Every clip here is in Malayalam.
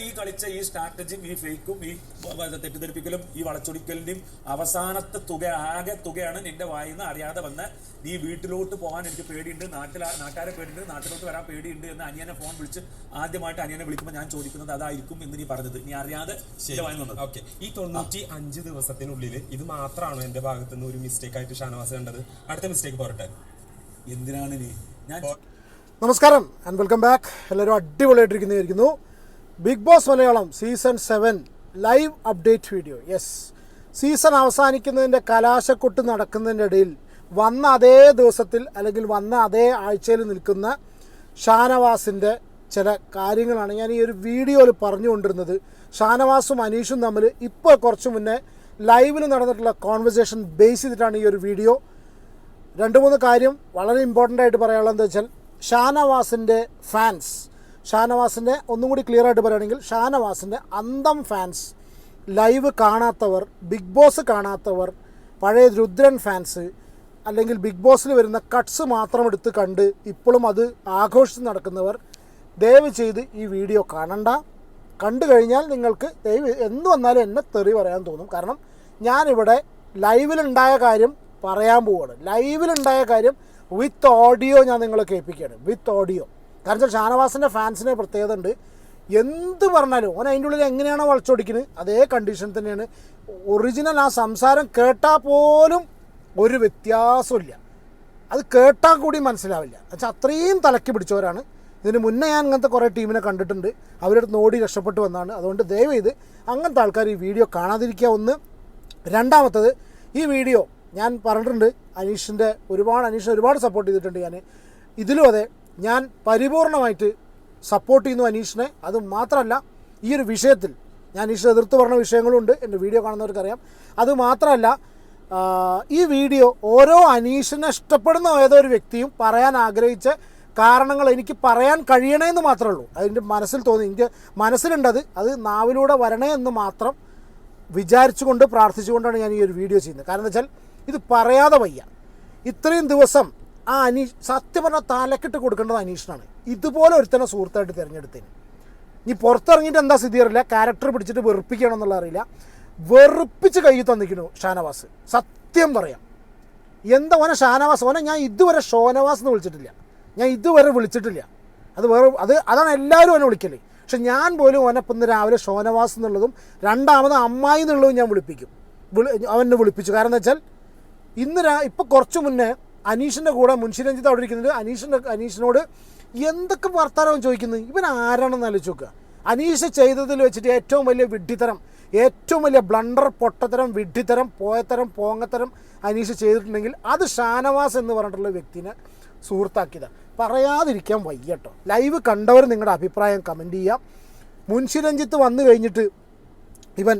നീ കളിച്ച ഈ സ്ട്രാറ്റജിയും ഈ ഫേക്കും ഈ തെറ്റിദ്ധരിപ്പിക്കലും ഈ വളച്ചൊടിക്കലിന്റെയും അവസാനത്തെ തുക ആകെ തുകയാണ് നിന്റെ വായിന്ന് അറിയാതെ വന്ന് നീ വീട്ടിലോട്ട് പോകാൻ എനിക്ക് പേടിയുണ്ട് നാട്ടിൽ നാട്ടുകാരെ പേടിയുണ്ട് നാട്ടിലോട്ട് വരാൻ പേടിയുണ്ട് എന്ന് അനിയനെ ഫോൺ വിളിച്ച് ആദ്യമായിട്ട് അനിയനെ വിളിക്കുമ്പോൾ ഞാൻ ചോദിക്കുന്നത് അതായിരിക്കും എന്ന് നീ പറഞ്ഞത്. നീ അറിയാതെ ഓക്കെ. ഈ തൊണ്ണൂറ്റി അഞ്ച് ദിവസത്തിനുള്ളിൽ ഇത് മാത്രമാണോ എന്റെ ഭാഗത്തു നിന്ന് ഒരു മിസ്റ്റേക്ക് ആയിട്ട് ഷാനവാസ് കണ്ടത്? അടുത്ത മിസ്റ്റേക്ക് പോരട്ടെ. എന്തിനാണ് നീ? ഞാൻ നമസ്കാരം ആൻഡ് വെൽക്കം ബാക്ക് എല്ലാവരും അടിപൊളിയായിട്ടിരിക്കുന്നതായിരിക്കുന്നു. Big Boss Malayalam season seven live update video. Yes season അവസാനിക്കുന്നതിന്റെ കലാശക്കൊട്ട് നടക്കുന്നതിന്റെ ഇടയിൽ വന്ന അതേ ദിവസത്തിൽ അല്ലെങ്കിൽ വന്ന അതേ ആഴ്ചയിൽ നിൽക്കുന്ന ഷാനവാസിന്റെ ചില കാര്യങ്ങളാണ് ഞാൻ ഈ ഒരു വീഡിയോയിൽ പറഞ്ഞുകൊണ്ടിരുന്നത്. ഷാനവാസും അനീഷും തമ്മിൽ ഇപ്പോൾ കുറച്ച് മുന്നേ ലൈവിൽ നടന്നിട്ടുള്ള കോൺവെർസേഷൻ ബേസ് ചെയ്തിട്ടാണ് ഈ ഒരു വീഡിയോ. രണ്ട് മൂന്ന് കാര്യം വളരെ ഇമ്പോർട്ടന്റ് ആയിട്ട് പറയാനുള്ളത് എന്താ വെച്ചാൽ ഷാനവാസിന്റെ ഫാൻസ് ഷാനവാസിന്റെ ഒന്നും കൂടി ക്ലിയർ ആയിട്ട് പറയുകയാണെങ്കിൽ ഷാനവാസിന്റെ അന്തം ഫാൻസ് ലൈവ് കാണാത്തവർ ബിഗ് ബോസ് കാണാത്തവർ പഴയ രുദ്രൻ ഫാൻസ് അല്ലെങ്കിൽ ബിഗ് ബോസിൽ വരുന്ന കട്ട്സ് മാത്രം എടുത്ത് കണ്ട് ഇപ്പോഴും അത് ആഘോഷിച്ച് നടക്കുന്നവർ ദയവ് ചെയ്ത് ഈ വീഡിയോ കാണണ്ട. കണ്ടു കഴിഞ്ഞാൽ നിങ്ങൾക്ക് ദയവ് എന്ന് വന്നാലും എന്നെ തെറി പറയാൻ തോന്നും. കാരണം ഞാനിവിടെ ലൈവിലുണ്ടായ കാര്യം പറയാൻ പോവുകയാണ് ലൈവിലുണ്ടായ കാര്യം വിത്ത് ഓഡിയോ ഞാൻ നിങ്ങളെ കേൾപ്പിക്കുകയാണ്. വിത്ത് ഓഡിയോ കാരണം വെച്ചാൽ ഷാനവാസിന്റെ ഫാൻസിന് പ്രത്യേകത ഉണ്ട്. എന്ത് പറഞ്ഞാലും ഓൻ അതിന്റെ ഉള്ളിൽ എങ്ങനെയാണോ വളച്ചൊടിക്കുന്നത് അതേ കണ്ടീഷൻ തന്നെയാണ്. ഒറിജിനൽ ആ സംസാരം കേട്ടാൽ പോലും ഒരു വ്യത്യാസമില്ല അത് കേട്ടാൽ കൂടി മനസ്സിലാവില്ല. എന്നുവെച്ചാൽ അത്രയും തലക്കി പിടിച്ചവരാണ്. ഇതിന് മുന്നേ ഞാൻ അങ്ങനത്തെ കുറേ ടീമിനെ കണ്ടിട്ടുണ്ട്. അവരുടെ അടുത്ത് ഓടി രക്ഷപ്പെട്ടു വന്നാണ്. അതുകൊണ്ട് ദയവ് ചെയ്ത് അങ്ങനത്തെ ആൾക്കാർ ഈ വീഡിയോ കാണാതിരിക്കുക. ഒന്ന്. രണ്ടാമത്തത് ഈ വീഡിയോ ഞാൻ പറഞ്ഞിട്ടുണ്ട് അനീഷിന്റെ ഒരുപാട് അനീഷിനെ ഒരുപാട് സപ്പോർട്ട് ചെയ്തിട്ടുണ്ട് ഞാൻ ഇതിലും അതെ ഞാൻ പരിപൂർണമായിട്ട് സപ്പോർട്ട് ചെയ്യുന്നു അനീഷിനെ. അത് മാത്രമല്ല ഈ ഒരു വിഷയത്തിൽ ഞാൻ അനീഷ് എതിർത്ത് പറഞ്ഞ വിഷയങ്ങളുണ്ട് എന്റെ വീഡിയോ കാണുന്നവർക്കറിയാം. അത് മാത്രമല്ല ഈ വീഡിയോ ഓരോ അനീഷിനെ ഇഷ്ടപ്പെടുന്ന ഏതോ ഒരു വ്യക്തിയും പറയാൻ ആഗ്രഹിച്ച കാരണങ്ങൾ എനിക്ക് പറയാൻ കഴിയണേ എന്ന് മാത്രമേ ഉള്ളൂ. അതിന്റെ മനസ്സിൽ തോന്നി. എനിക്ക് മനസ്സിലുണ്ടത് അത് നാവിലൂടെ വരണേ എന്ന് മാത്രം വിചാരിച്ചുകൊണ്ട് പ്രാർത്ഥിച്ചുകൊണ്ടാണ് ഞാൻ ഈ ഒരു വീഡിയോ ചെയ്യുന്നത്. കാരണം എന്താ വെച്ചാൽ ഇത് പറയാതെ വയ്യ. ഇത്രയും ദിവസം ആ അനീഷ് സത്യം പറഞ്ഞാൽ തലക്കിട്ട് കൊടുക്കേണ്ടത് അനീഷിനാണ്. ഇതുപോലെ ഒരുത്തനെ സുഹൃത്തായിട്ട് തിരഞ്ഞെടുത്തേന് ഇനി പുറത്തിറങ്ങിയിട്ട് എന്താ സ്ഥിതി അറിയില്ല. ക്യാരക്ടർ പിടിച്ചിട്ട് വെറുപ്പിക്കണം എന്നുള്ള അറിയില്ല. വെറുപ്പിച്ച് കയ്യിൽ തന്നിക്കുന്നു ഷാനവാസ്. സത്യം പറയാം. എന്താ ഓനെ ഷാനവാസ്? ഓനെ ഞാൻ ഇതുവരെ ഷോനവാസ് എന്ന് വിളിച്ചിട്ടില്ല. ഞാൻ ഇതുവരെ വിളിച്ചിട്ടില്ല. അത് വേറെ അത് അതാണ് എല്ലാവരും ഓനെ വിളിക്കൽ. പക്ഷെ ഞാൻ പോലും ഓനെ ഇപ്പം രാവിലെ ഷോനവാസ് എന്നുള്ളതും രണ്ടാമത് അമ്മായി എന്നുള്ളതും ഞാൻ വിളിപ്പിക്കും. വിളി അവനെ വിളിപ്പിച്ചു. കാരണം എന്താ വെച്ചാൽ ഇന്ന് രാ ഇപ്പം കുറച്ച് മുന്നേ അനീഷിന്റെ കൂടെ മുൻഷി രഞ്ജിത്ത് അവിടെ ഇരിക്കുന്നുണ്ട്. അനീഷിന്റെ അനീഷിനോട് എന്തൊക്കെ വർത്താനാണ് ചോദിക്കുന്നത്? ഇവൻ ആരാണെന്ന് ആലോചിച്ച് നോക്കുക അനീഷ് ചെയ്തതിൽ വെച്ചിട്ട് ഏറ്റവും വലിയ വിഡ്ഢിത്തരം ഏറ്റവും വലിയ ബ്ലണ്ടർ പൊട്ടത്തരം വിഡ്ഢിത്തരം പോയത്തരം പോങ്ങത്തരം അനീഷ് ചെയ്തിട്ടുണ്ടെങ്കിൽ അത് ഷാനവാസ് എന്ന് പറഞ്ഞിട്ടുള്ള വ്യക്തിനെ സുഹൃത്താക്കിയതാണ് പറയാതിരിക്കാൻ വയ്യട്ടോ ലൈവ് കണ്ടവർ നിങ്ങളുടെ അഭിപ്രായം കമന്റ് ചെയ്യാം മുൻഷി രഞ്ജിത്ത് വന്നു കഴിഞ്ഞിട്ട് ഇവൻ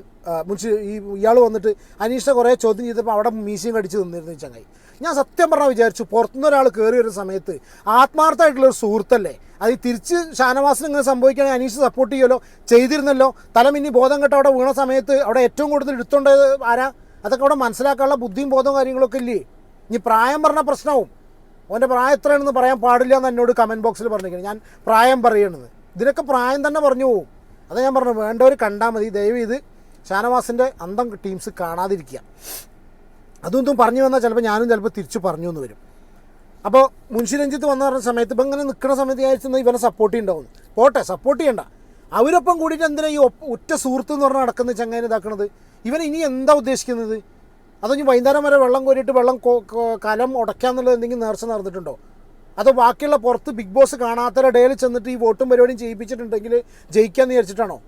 മുൻഷി ഈ ഇയാൾ വന്നിട്ട് അനീഷിനെ കുറേ ചോദ്യം ചെയ്തപ്പോൾ അവിടെ മീശയും കടിച്ച് നിന്നിരുന്നു ചങ്ങായി. ഞാൻ സത്യം പറഞ്ഞാൽ വിചാരിച്ചു പുറത്തുനിന്ന് ഒരാൾ കയറി വരുന്ന സമയത്ത് ആത്മാർത്ഥമായിട്ടുള്ള ഒരു സുഹൃത്തല്ലേ? അത് തിരിച്ച് ഷാനവാസിന് ഇങ്ങനെ സംഭവിക്കുകയാണെങ്കിൽ അനീഷ് സപ്പോർട്ട് ചെയ്യുമല്ലോ? ചെയ്തിരുന്നല്ലോ? തലമിന്നി ബോധം കെട്ട് അവിടെ വീണ സമയത്ത് അവിടെ ഏറ്റവും കൂടുതൽ എടുത്തുകൊണ്ടത് ആരാ? അതൊക്കെ അവിടെ മനസ്സിലാക്കാനുള്ള ബുദ്ധിയും ബോധവും കാര്യങ്ങളൊക്കെ ഇല്ലേ? ഇനി പ്രായം പറഞ്ഞ പ്രശ്നവും. അവന്റെ പ്രായം എത്രയാണെന്ന് പറയാൻ പാടില്ല എന്ന് എന്നോട് കമന്റ് ബോക്സിൽ പറഞ്ഞിരിക്കുന്നത് ഞാൻ പ്രായം പറയണത്. ഇതിനൊക്കെ പ്രായം തന്നെ പറഞ്ഞു പോകും അതാ ഞാൻ പറഞ്ഞു വേണ്ടവർ കണ്ടാൽ മതി. ദയവ് ഇത് ഷാനവാസിന്റെ അന്തം ടീംസ് കാണാതിരിക്കുക. അതൊന്നും പറഞ്ഞു വന്നാൽ ചിലപ്പോൾ ഞാനും ചിലപ്പോൾ തിരിച്ച് പറഞ്ഞു എന്ന് വരും. അപ്പോൾ മുൻഷി രഞ്ജിത്ത് വന്ന പറഞ്ഞ സമയത്ത് ഇപ്പം ഇങ്ങനെ നിൽക്കുന്ന സമയത്ത് വിചാരിച്ചെന്നാൽ ഇവനെ സപ്പോർട്ട് ചെയ്യണ്ടാവും. പോട്ടെ സപ്പോർട്ട് ചെയ്യണ്ട. അവരൊപ്പം കൂടിയിട്ട് എന്തിനാ ഈ ഒറ്റ സുഹൃത്ത് എന്ന് പറഞ്ഞാൽ നടക്കുന്ന ചങ്ങനെ ഇതാക്കണത്? ഇവൻ ഇനി എന്താ ഉദ്ദേശിക്കുന്നത്? അതോ ഇനി വൈകുന്നേരം വരെ വെള്ളം കോരിയിട്ട് വെള്ളം കലം ഉടയ്ക്കാന്നുള്ളത് എന്തെങ്കിലും നേർച്ച നടന്നിട്ടുണ്ടോ? അതോ ബാക്കിയുള്ള പുറത്ത് ബിഗ് ബോസ് കാണാത്തവരുടെ ചെന്നിട്ട് ഈ വോട്ടും പരിപാടിയും ചെയ്യിപ്പിച്ചിട്ടുണ്ടെങ്കിൽ ജയിക്കാൻ വിചാരിച്ചിട്ടാണോ?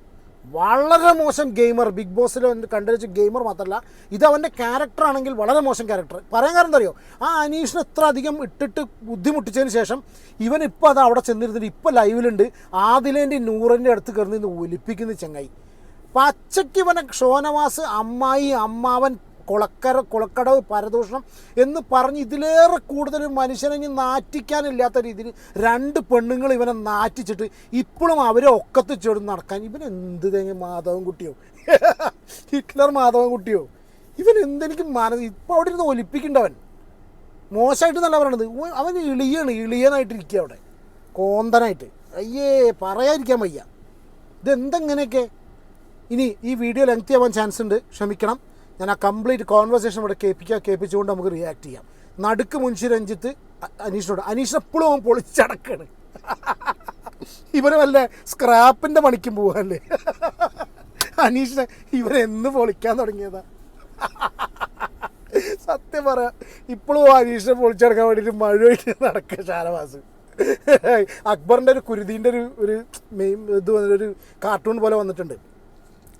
വളരെ മോശം ഗെയിമർ ബിഗ് ബോസിൽ കണ്ടുവച്ച ഗെയിമർ മാത്രമല്ല ഇത് അവന്റെ ക്യാരക്ടർ ആണെങ്കിൽ വളരെ മോശം ക്യാരക്ടർ പറയാൻ കാരണം അറിയോ ആ അനീഷിനെ ഇത്ര അധികം ഇട്ടിട്ട് ബുദ്ധിമുട്ടിച്ചതിന് ശേഷം ഇവൻ ഇപ്പോൾ അത് അവിടെ ചെന്നിരുന്നിട്ട് ഇപ്പോൾ ലൈവിലുണ്ട്. ആദിലേന്റെ നൂറിന്റെ അടുത്ത് കയറി ഒലിപ്പിക്കുന്ന ചങ്ങായി. പച്ചയ്ക്ക് ഇവനെ ഷോനവാസ് അമ്മായി അമ്മാവൻ കുളക്കര കുളക്കടവ് പരദൂഷണം എന്ന് പറഞ്ഞ് ഇതിലേറെ കൂടുതൽ മനുഷ്യനെ ഇനി നാറ്റിക്കാനില്ലാത്ത രീതിയിൽ രണ്ട് പെണ്ണുങ്ങൾ ഇവനെ നാറ്റിച്ചിട്ട് ഇപ്പോഴും അവരെ ഒക്കത്ത് ചേർന്ന് നടക്കാൻ. ഇവൻ എന്ത് മാധവൻ കുട്ടിയോ? ഹിറ്റ്ലർ മാധവൻ കുട്ടിയോ? ഇവൻ എന്തെനിക്ക് മനസ്സ് ഇപ്പോൾ അവിടെ ഇരുന്ന് ഒലിപ്പിക്കേണ്ടവൻ മോശമായിട്ട് നല്ല പറയണത്. അവൻ ഇളിയാണ് ഇളിയനായിട്ടിരിക്കുക അവിടെ. കോന്തനായിട്ട്. അയ്യേ പറയാതിരിക്കാൻ വയ്യ. ഇതെന്തെങ്ങനെയൊക്കെ? ഇനി ഈ വീഡിയോ ലെങ്ത് ആവാൻ ചാൻസ് ഉണ്ട്. ക്ഷമിക്കണം. ഞാൻ ആ കംപ്ലീറ്റ് കോൺവെർസേഷൻ ഇവിടെ കേൾപ്പിക്കുക കേൾപ്പിച്ചുകൊണ്ട് നമുക്ക് റിയാക്ട് ചെയ്യാം. നടുക്ക് മുൻഷി രഞ്ജിത്ത് അനീഷിനോട്. അനീഷിനെ എപ്പോഴും അവൻ പൊളിച്ചടക്കാണ്. വല്ല സ്ക്രാപ്പിന്റെ പണിക്കും പോവല്ലേ? അനീഷിനെ ഇവരെന്ന് പൊളിക്കാൻ തുടങ്ങിയതാ. സത്യം പറയാം ഇപ്പോഴും അനീഷിനെ പൊളിച്ചടക്കാൻ വേണ്ടിയിട്ട് മഴയായിട്ട് നടക്കുക ഷാനവാസ്. അക്ബറിന്റെ ഒരു കുരുതീന്റെ ഒരു ഒരു മെയിൻ ഇത് വന്നിട്ടൊരു കാർട്ടൂൺ പോലെ വന്നിട്ടുണ്ട്.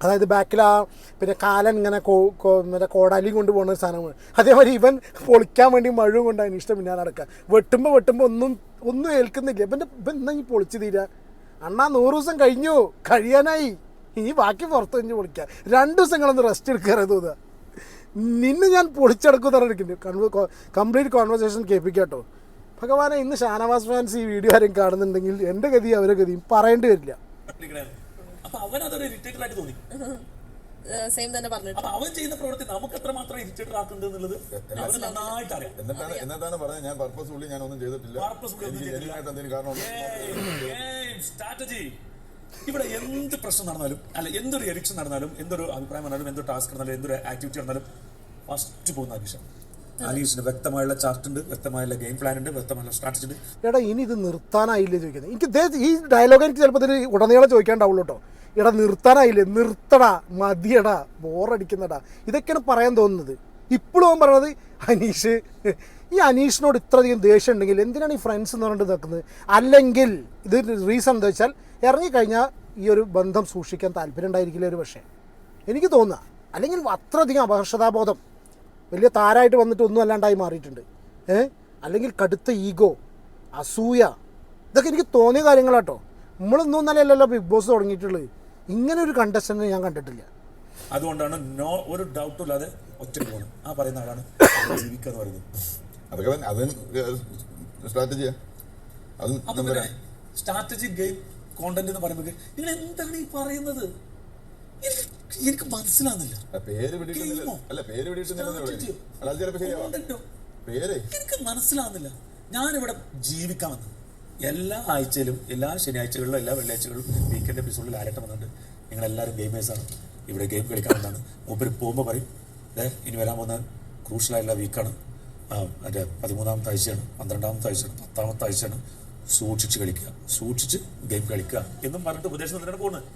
അതായത് ബാക്കിൽ ആ പിന്നെ കാലൻ ഇങ്ങനെ മറ്റേ കോടാലി കൊണ്ട് പോകുന്ന ഒരു സാധനമാണ്. അതേമാതിരി ഇവൻ പൊളിക്കാൻ വേണ്ടി മഴവും കൊണ്ട് ഇഷ്ടം പിന്നാലെ നടക്കുക. വെട്ടുമ്പോൾ വെട്ടുമ്പോൾ ഒന്നും ഒന്നും ഏൽക്കുന്നില്ല. ഇവന്റെ ഇവൻ എന്നാ ഈ പൊളിച്ചു തീരാ? അണ്ണാ നൂറ് ദിവസം കഴിഞ്ഞു. കഴിയാനായി. ഇനി ബാക്കി പുറത്ത് കഴിഞ്ഞ് പൊളിക്കുക രണ്ട് ദിവസം ദിവസങ്ങളൊന്ന് റെസ്റ്റ് എടുക്കാറേ തോന്നുക നിന്നെ ഞാൻ പൊളിച്ചടക്കും പറഞ്ഞിരിക്കുന്നു. കംപ്ലീറ്റ് കോൺവെർസേഷൻ കേൾപ്പിക്കാട്ടോ. ഭഗവാനെ ഇന്ന് ഷാനവാസ് ഫാൻസ് ഈ വീഡിയോ ആരും കാണുന്നുണ്ടെങ്കിൽ എന്റെ ഗതി അവരെ ഗതിയും പറയേണ്ടി വരില്ല. അപ്പൊ അവൻ അതൊരു ഇറിറ്റേറ്റഡ് ആയിട്ട് തോന്നി. സെയിം തന്നെ അപ്പൊ അവൻ ചെയ്യുന്ന പ്രവൃത്തി നമുക്ക് എത്രമാത്രം ഇറിറ്റേറ്റഡ് ആക്കുന്നുണ്ട് എന്നുള്ളത് അവന് നന്നായിട്ട് അറിയാം. എന്നിട്ടാണ് എന്നിട്ടാണ് പറഞ്ഞത് ഞാൻ പർപ്പസ്ഫുള്ളി ഞാൻ ഒന്നും ചെയ്തിട്ടില്ല. സ്ട്രാറ്റജി ഇവിടെ എന്ത് പ്രശ്നം നടന്നാലും അല്ല എന്തൊരു എലക്ഷൻ നടന്നാലും എന്തൊരു അഭിപ്രായം നടന്നാലും എന്തൊരു ടാസ്ക് നടന്നാലും എന്തൊരു ആക്ടിവിറ്റി നടന്നാലും ഫസ്റ്റ് പോകുന്ന ആവശ്യം വ്യക്തമായുള്ള ചാർട്ട് ഉണ്ട് വ്യക്തമായുള്ള ഗെയിം പ്ലാൻ ഉണ്ട് വ്യക്തമായുള്ള സ്ട്രാറ്റജി ഉണ്ട്. എടാ ഇനി ഇത് നിർത്താനായില്ലേ ചോദിക്കുന്നത്? എനിക്ക് ദേ ഈ ഡയലോഗ് എനിക്ക് ചിലപ്പോൾ ഇതിന് ഉടനീളം ചോദിക്കാണ്ടാവുള്ളൂ കേട്ടോ എടാ നിർത്താനായില്ലേ? നിർത്തടാ മതിയടാ ബോറടിക്കുന്നടാ. ഇതൊക്കെയാണ് പറയാൻ തോന്നുന്നത്. ഇപ്പോഴും അവൻ പറയണത് അനീഷ് ഈ അനീഷിനോട് ഇത്രയധികം ദേഷ്യം ഉണ്ടെങ്കിൽ എന്തിനാണ് ഈ ഫ്രണ്ട്സ് എന്ന് പറഞ്ഞിട്ട് നിൽക്കുന്നത് അല്ലെങ്കിൽ ഇത് റീസൺ എന്താ വെച്ചാൽ ഇറങ്ങിക്കഴിഞ്ഞാൽ ഈ ഒരു ബന്ധം സൂക്ഷിക്കാൻ താല്പര്യം ഉണ്ടായിരിക്കില്ല ഒരു പക്ഷേ. എനിക്ക് തോന്നുക അല്ലെങ്കിൽ അത്രയധികം അപകർഷതാബോധം. വലിയ താരായിട്ട് വന്നിട്ട് ഒന്നും അല്ലാണ്ടായി മാറിയിട്ടുണ്ട്. ഏ? അല്ലെങ്കിൽ കടുത്ത ഈഗോ അസൂയ. ഇതൊക്കെ എനിക്ക് തോന്നിയ കാര്യങ്ങളാട്ടോ. നമ്മളൊന്നും ഇന്നലെയല്ലല്ലോ ബിഗ് ബോസ് തുടങ്ങിയിട്ടുള്ളത്. ഇങ്ങനെ ഒരു കണ്ടസ്റ്റന്റ് ഞാൻ കണ്ടിട്ടില്ല. അതുകൊണ്ടാണ് നോ ഒരു ഡൗട്ടും ഇല്ലാതെ ഒറ്റയ്ക്ക് പോകുന്നത് ആ പറയുന്ന ആളാണ് ജീവിക്കുക എന്ന് പറയുന്നത്. അതൊക്കെ അത് സ്ട്രാറ്റജിയാ അത് സ്ട്രാറ്റജി ഗെയിം കോണ്ടന്റ് എന്ന് പറയുമ്പോൾ നിങ്ങൾ എന്താണ് ഈ പറയുന്നത്? എനിക്ക് എനിക്ക് മനസ്സിലാകുന്നില്ല പേര് എനിക്ക് മനസ്സിലാകുന്നില്ല ഞാനിവിടെ ജീവിക്കാമെന്ന് എല്ലാ ആഴ്ചയിലും എല്ലാ ശനിയാഴ്ചകളിലും എല്ലാ വെള്ളിയാഴ്ചകളിലും വീക്കെൻഡ് എപ്പിസോഡിൽ ആരട്ടം വന്നിട്ടുണ്ട്? നിങ്ങളെല്ലാവരും ഗെയിമേഴ്സാണ് ഇവിടെ ഗെയിം കളിക്കാമെന്നാണ് മൂപ്പര് പോകുമ്പോൾ പറയും ദേ ഇനി വരാൻ പോകുന്ന ക്രൂഷ്യലായിട്ടുള്ള വീക്കാണ് മറ്റേ പതിമൂന്നാമത്തെ ആഴ്ചയാണ് പന്ത്രണ്ടാമത്തെ ആഴ്ചയാണ് പത്താമത്തെ ആഴ്ചയാണ്. സൂക്ഷിച്ച് കളിക്കുക. സൂക്ഷിച്ച് ഗെയിം കളിക്കുക. എന്നും പറഞ്ഞിട്ട് ഉപദേശം തന്നിട്ടാണ് പോകുന്നത്.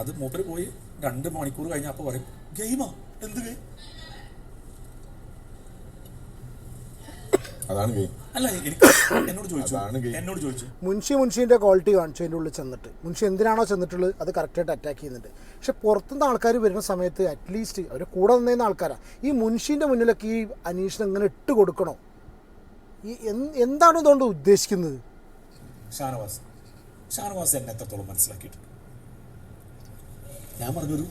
അത് മൂപ്പര് പോയി രണ്ട് മണിക്കൂർ കഴിഞ്ഞാൽ അപ്പോൾ പറയും ഗെയിമാ എന്ത് ഗെയിം? അതാണ് ഗെയിം. അല്ല എനിക്ക് എന്നോട് ചോദിച്ചു. അതാണ്. എന്നോട് ചോദിച്ചു. മുൻഷി മുൻഷിന്റെ ക്വാളിറ്റി കാണിച്ചു അതിന്റെ ഉള്ളിൽ ചെന്നിട്ട്. മുൻഷി എന്തിനാണോ ചെന്നിട്ടുള്ളത് അത് കറക്റ്റായിട്ട് അറ്റാക്ക് ചെയ്യുന്നുണ്ട്. പക്ഷെ പുറത്തുനിന്ന് ആൾക്കാർ വരുന്ന സമയത്ത് അറ്റ്ലീസ്റ്റ് അവർ കൂടെ നിന്നേന്ന ആൾക്കാരാണ് ഈ മുൻഷിന്റെ മുന്നിലൊക്കെ ഈ അനീഷിനെ ഇങ്ങനെ ഇട്ട് കൊടുക്കണോ? ഈ എന്ത് എന്താണ് ഇതുകൊണ്ട് ഉദ്ദേശിക്കുന്നത്? ഷാനവാസ്. ഷാനവാസ് എന്നെ എത്രത്തോളം മനസ്സിലാക്കിയിട്ടുണ്ട്? ഞാൻ പറഞ്ഞൊരു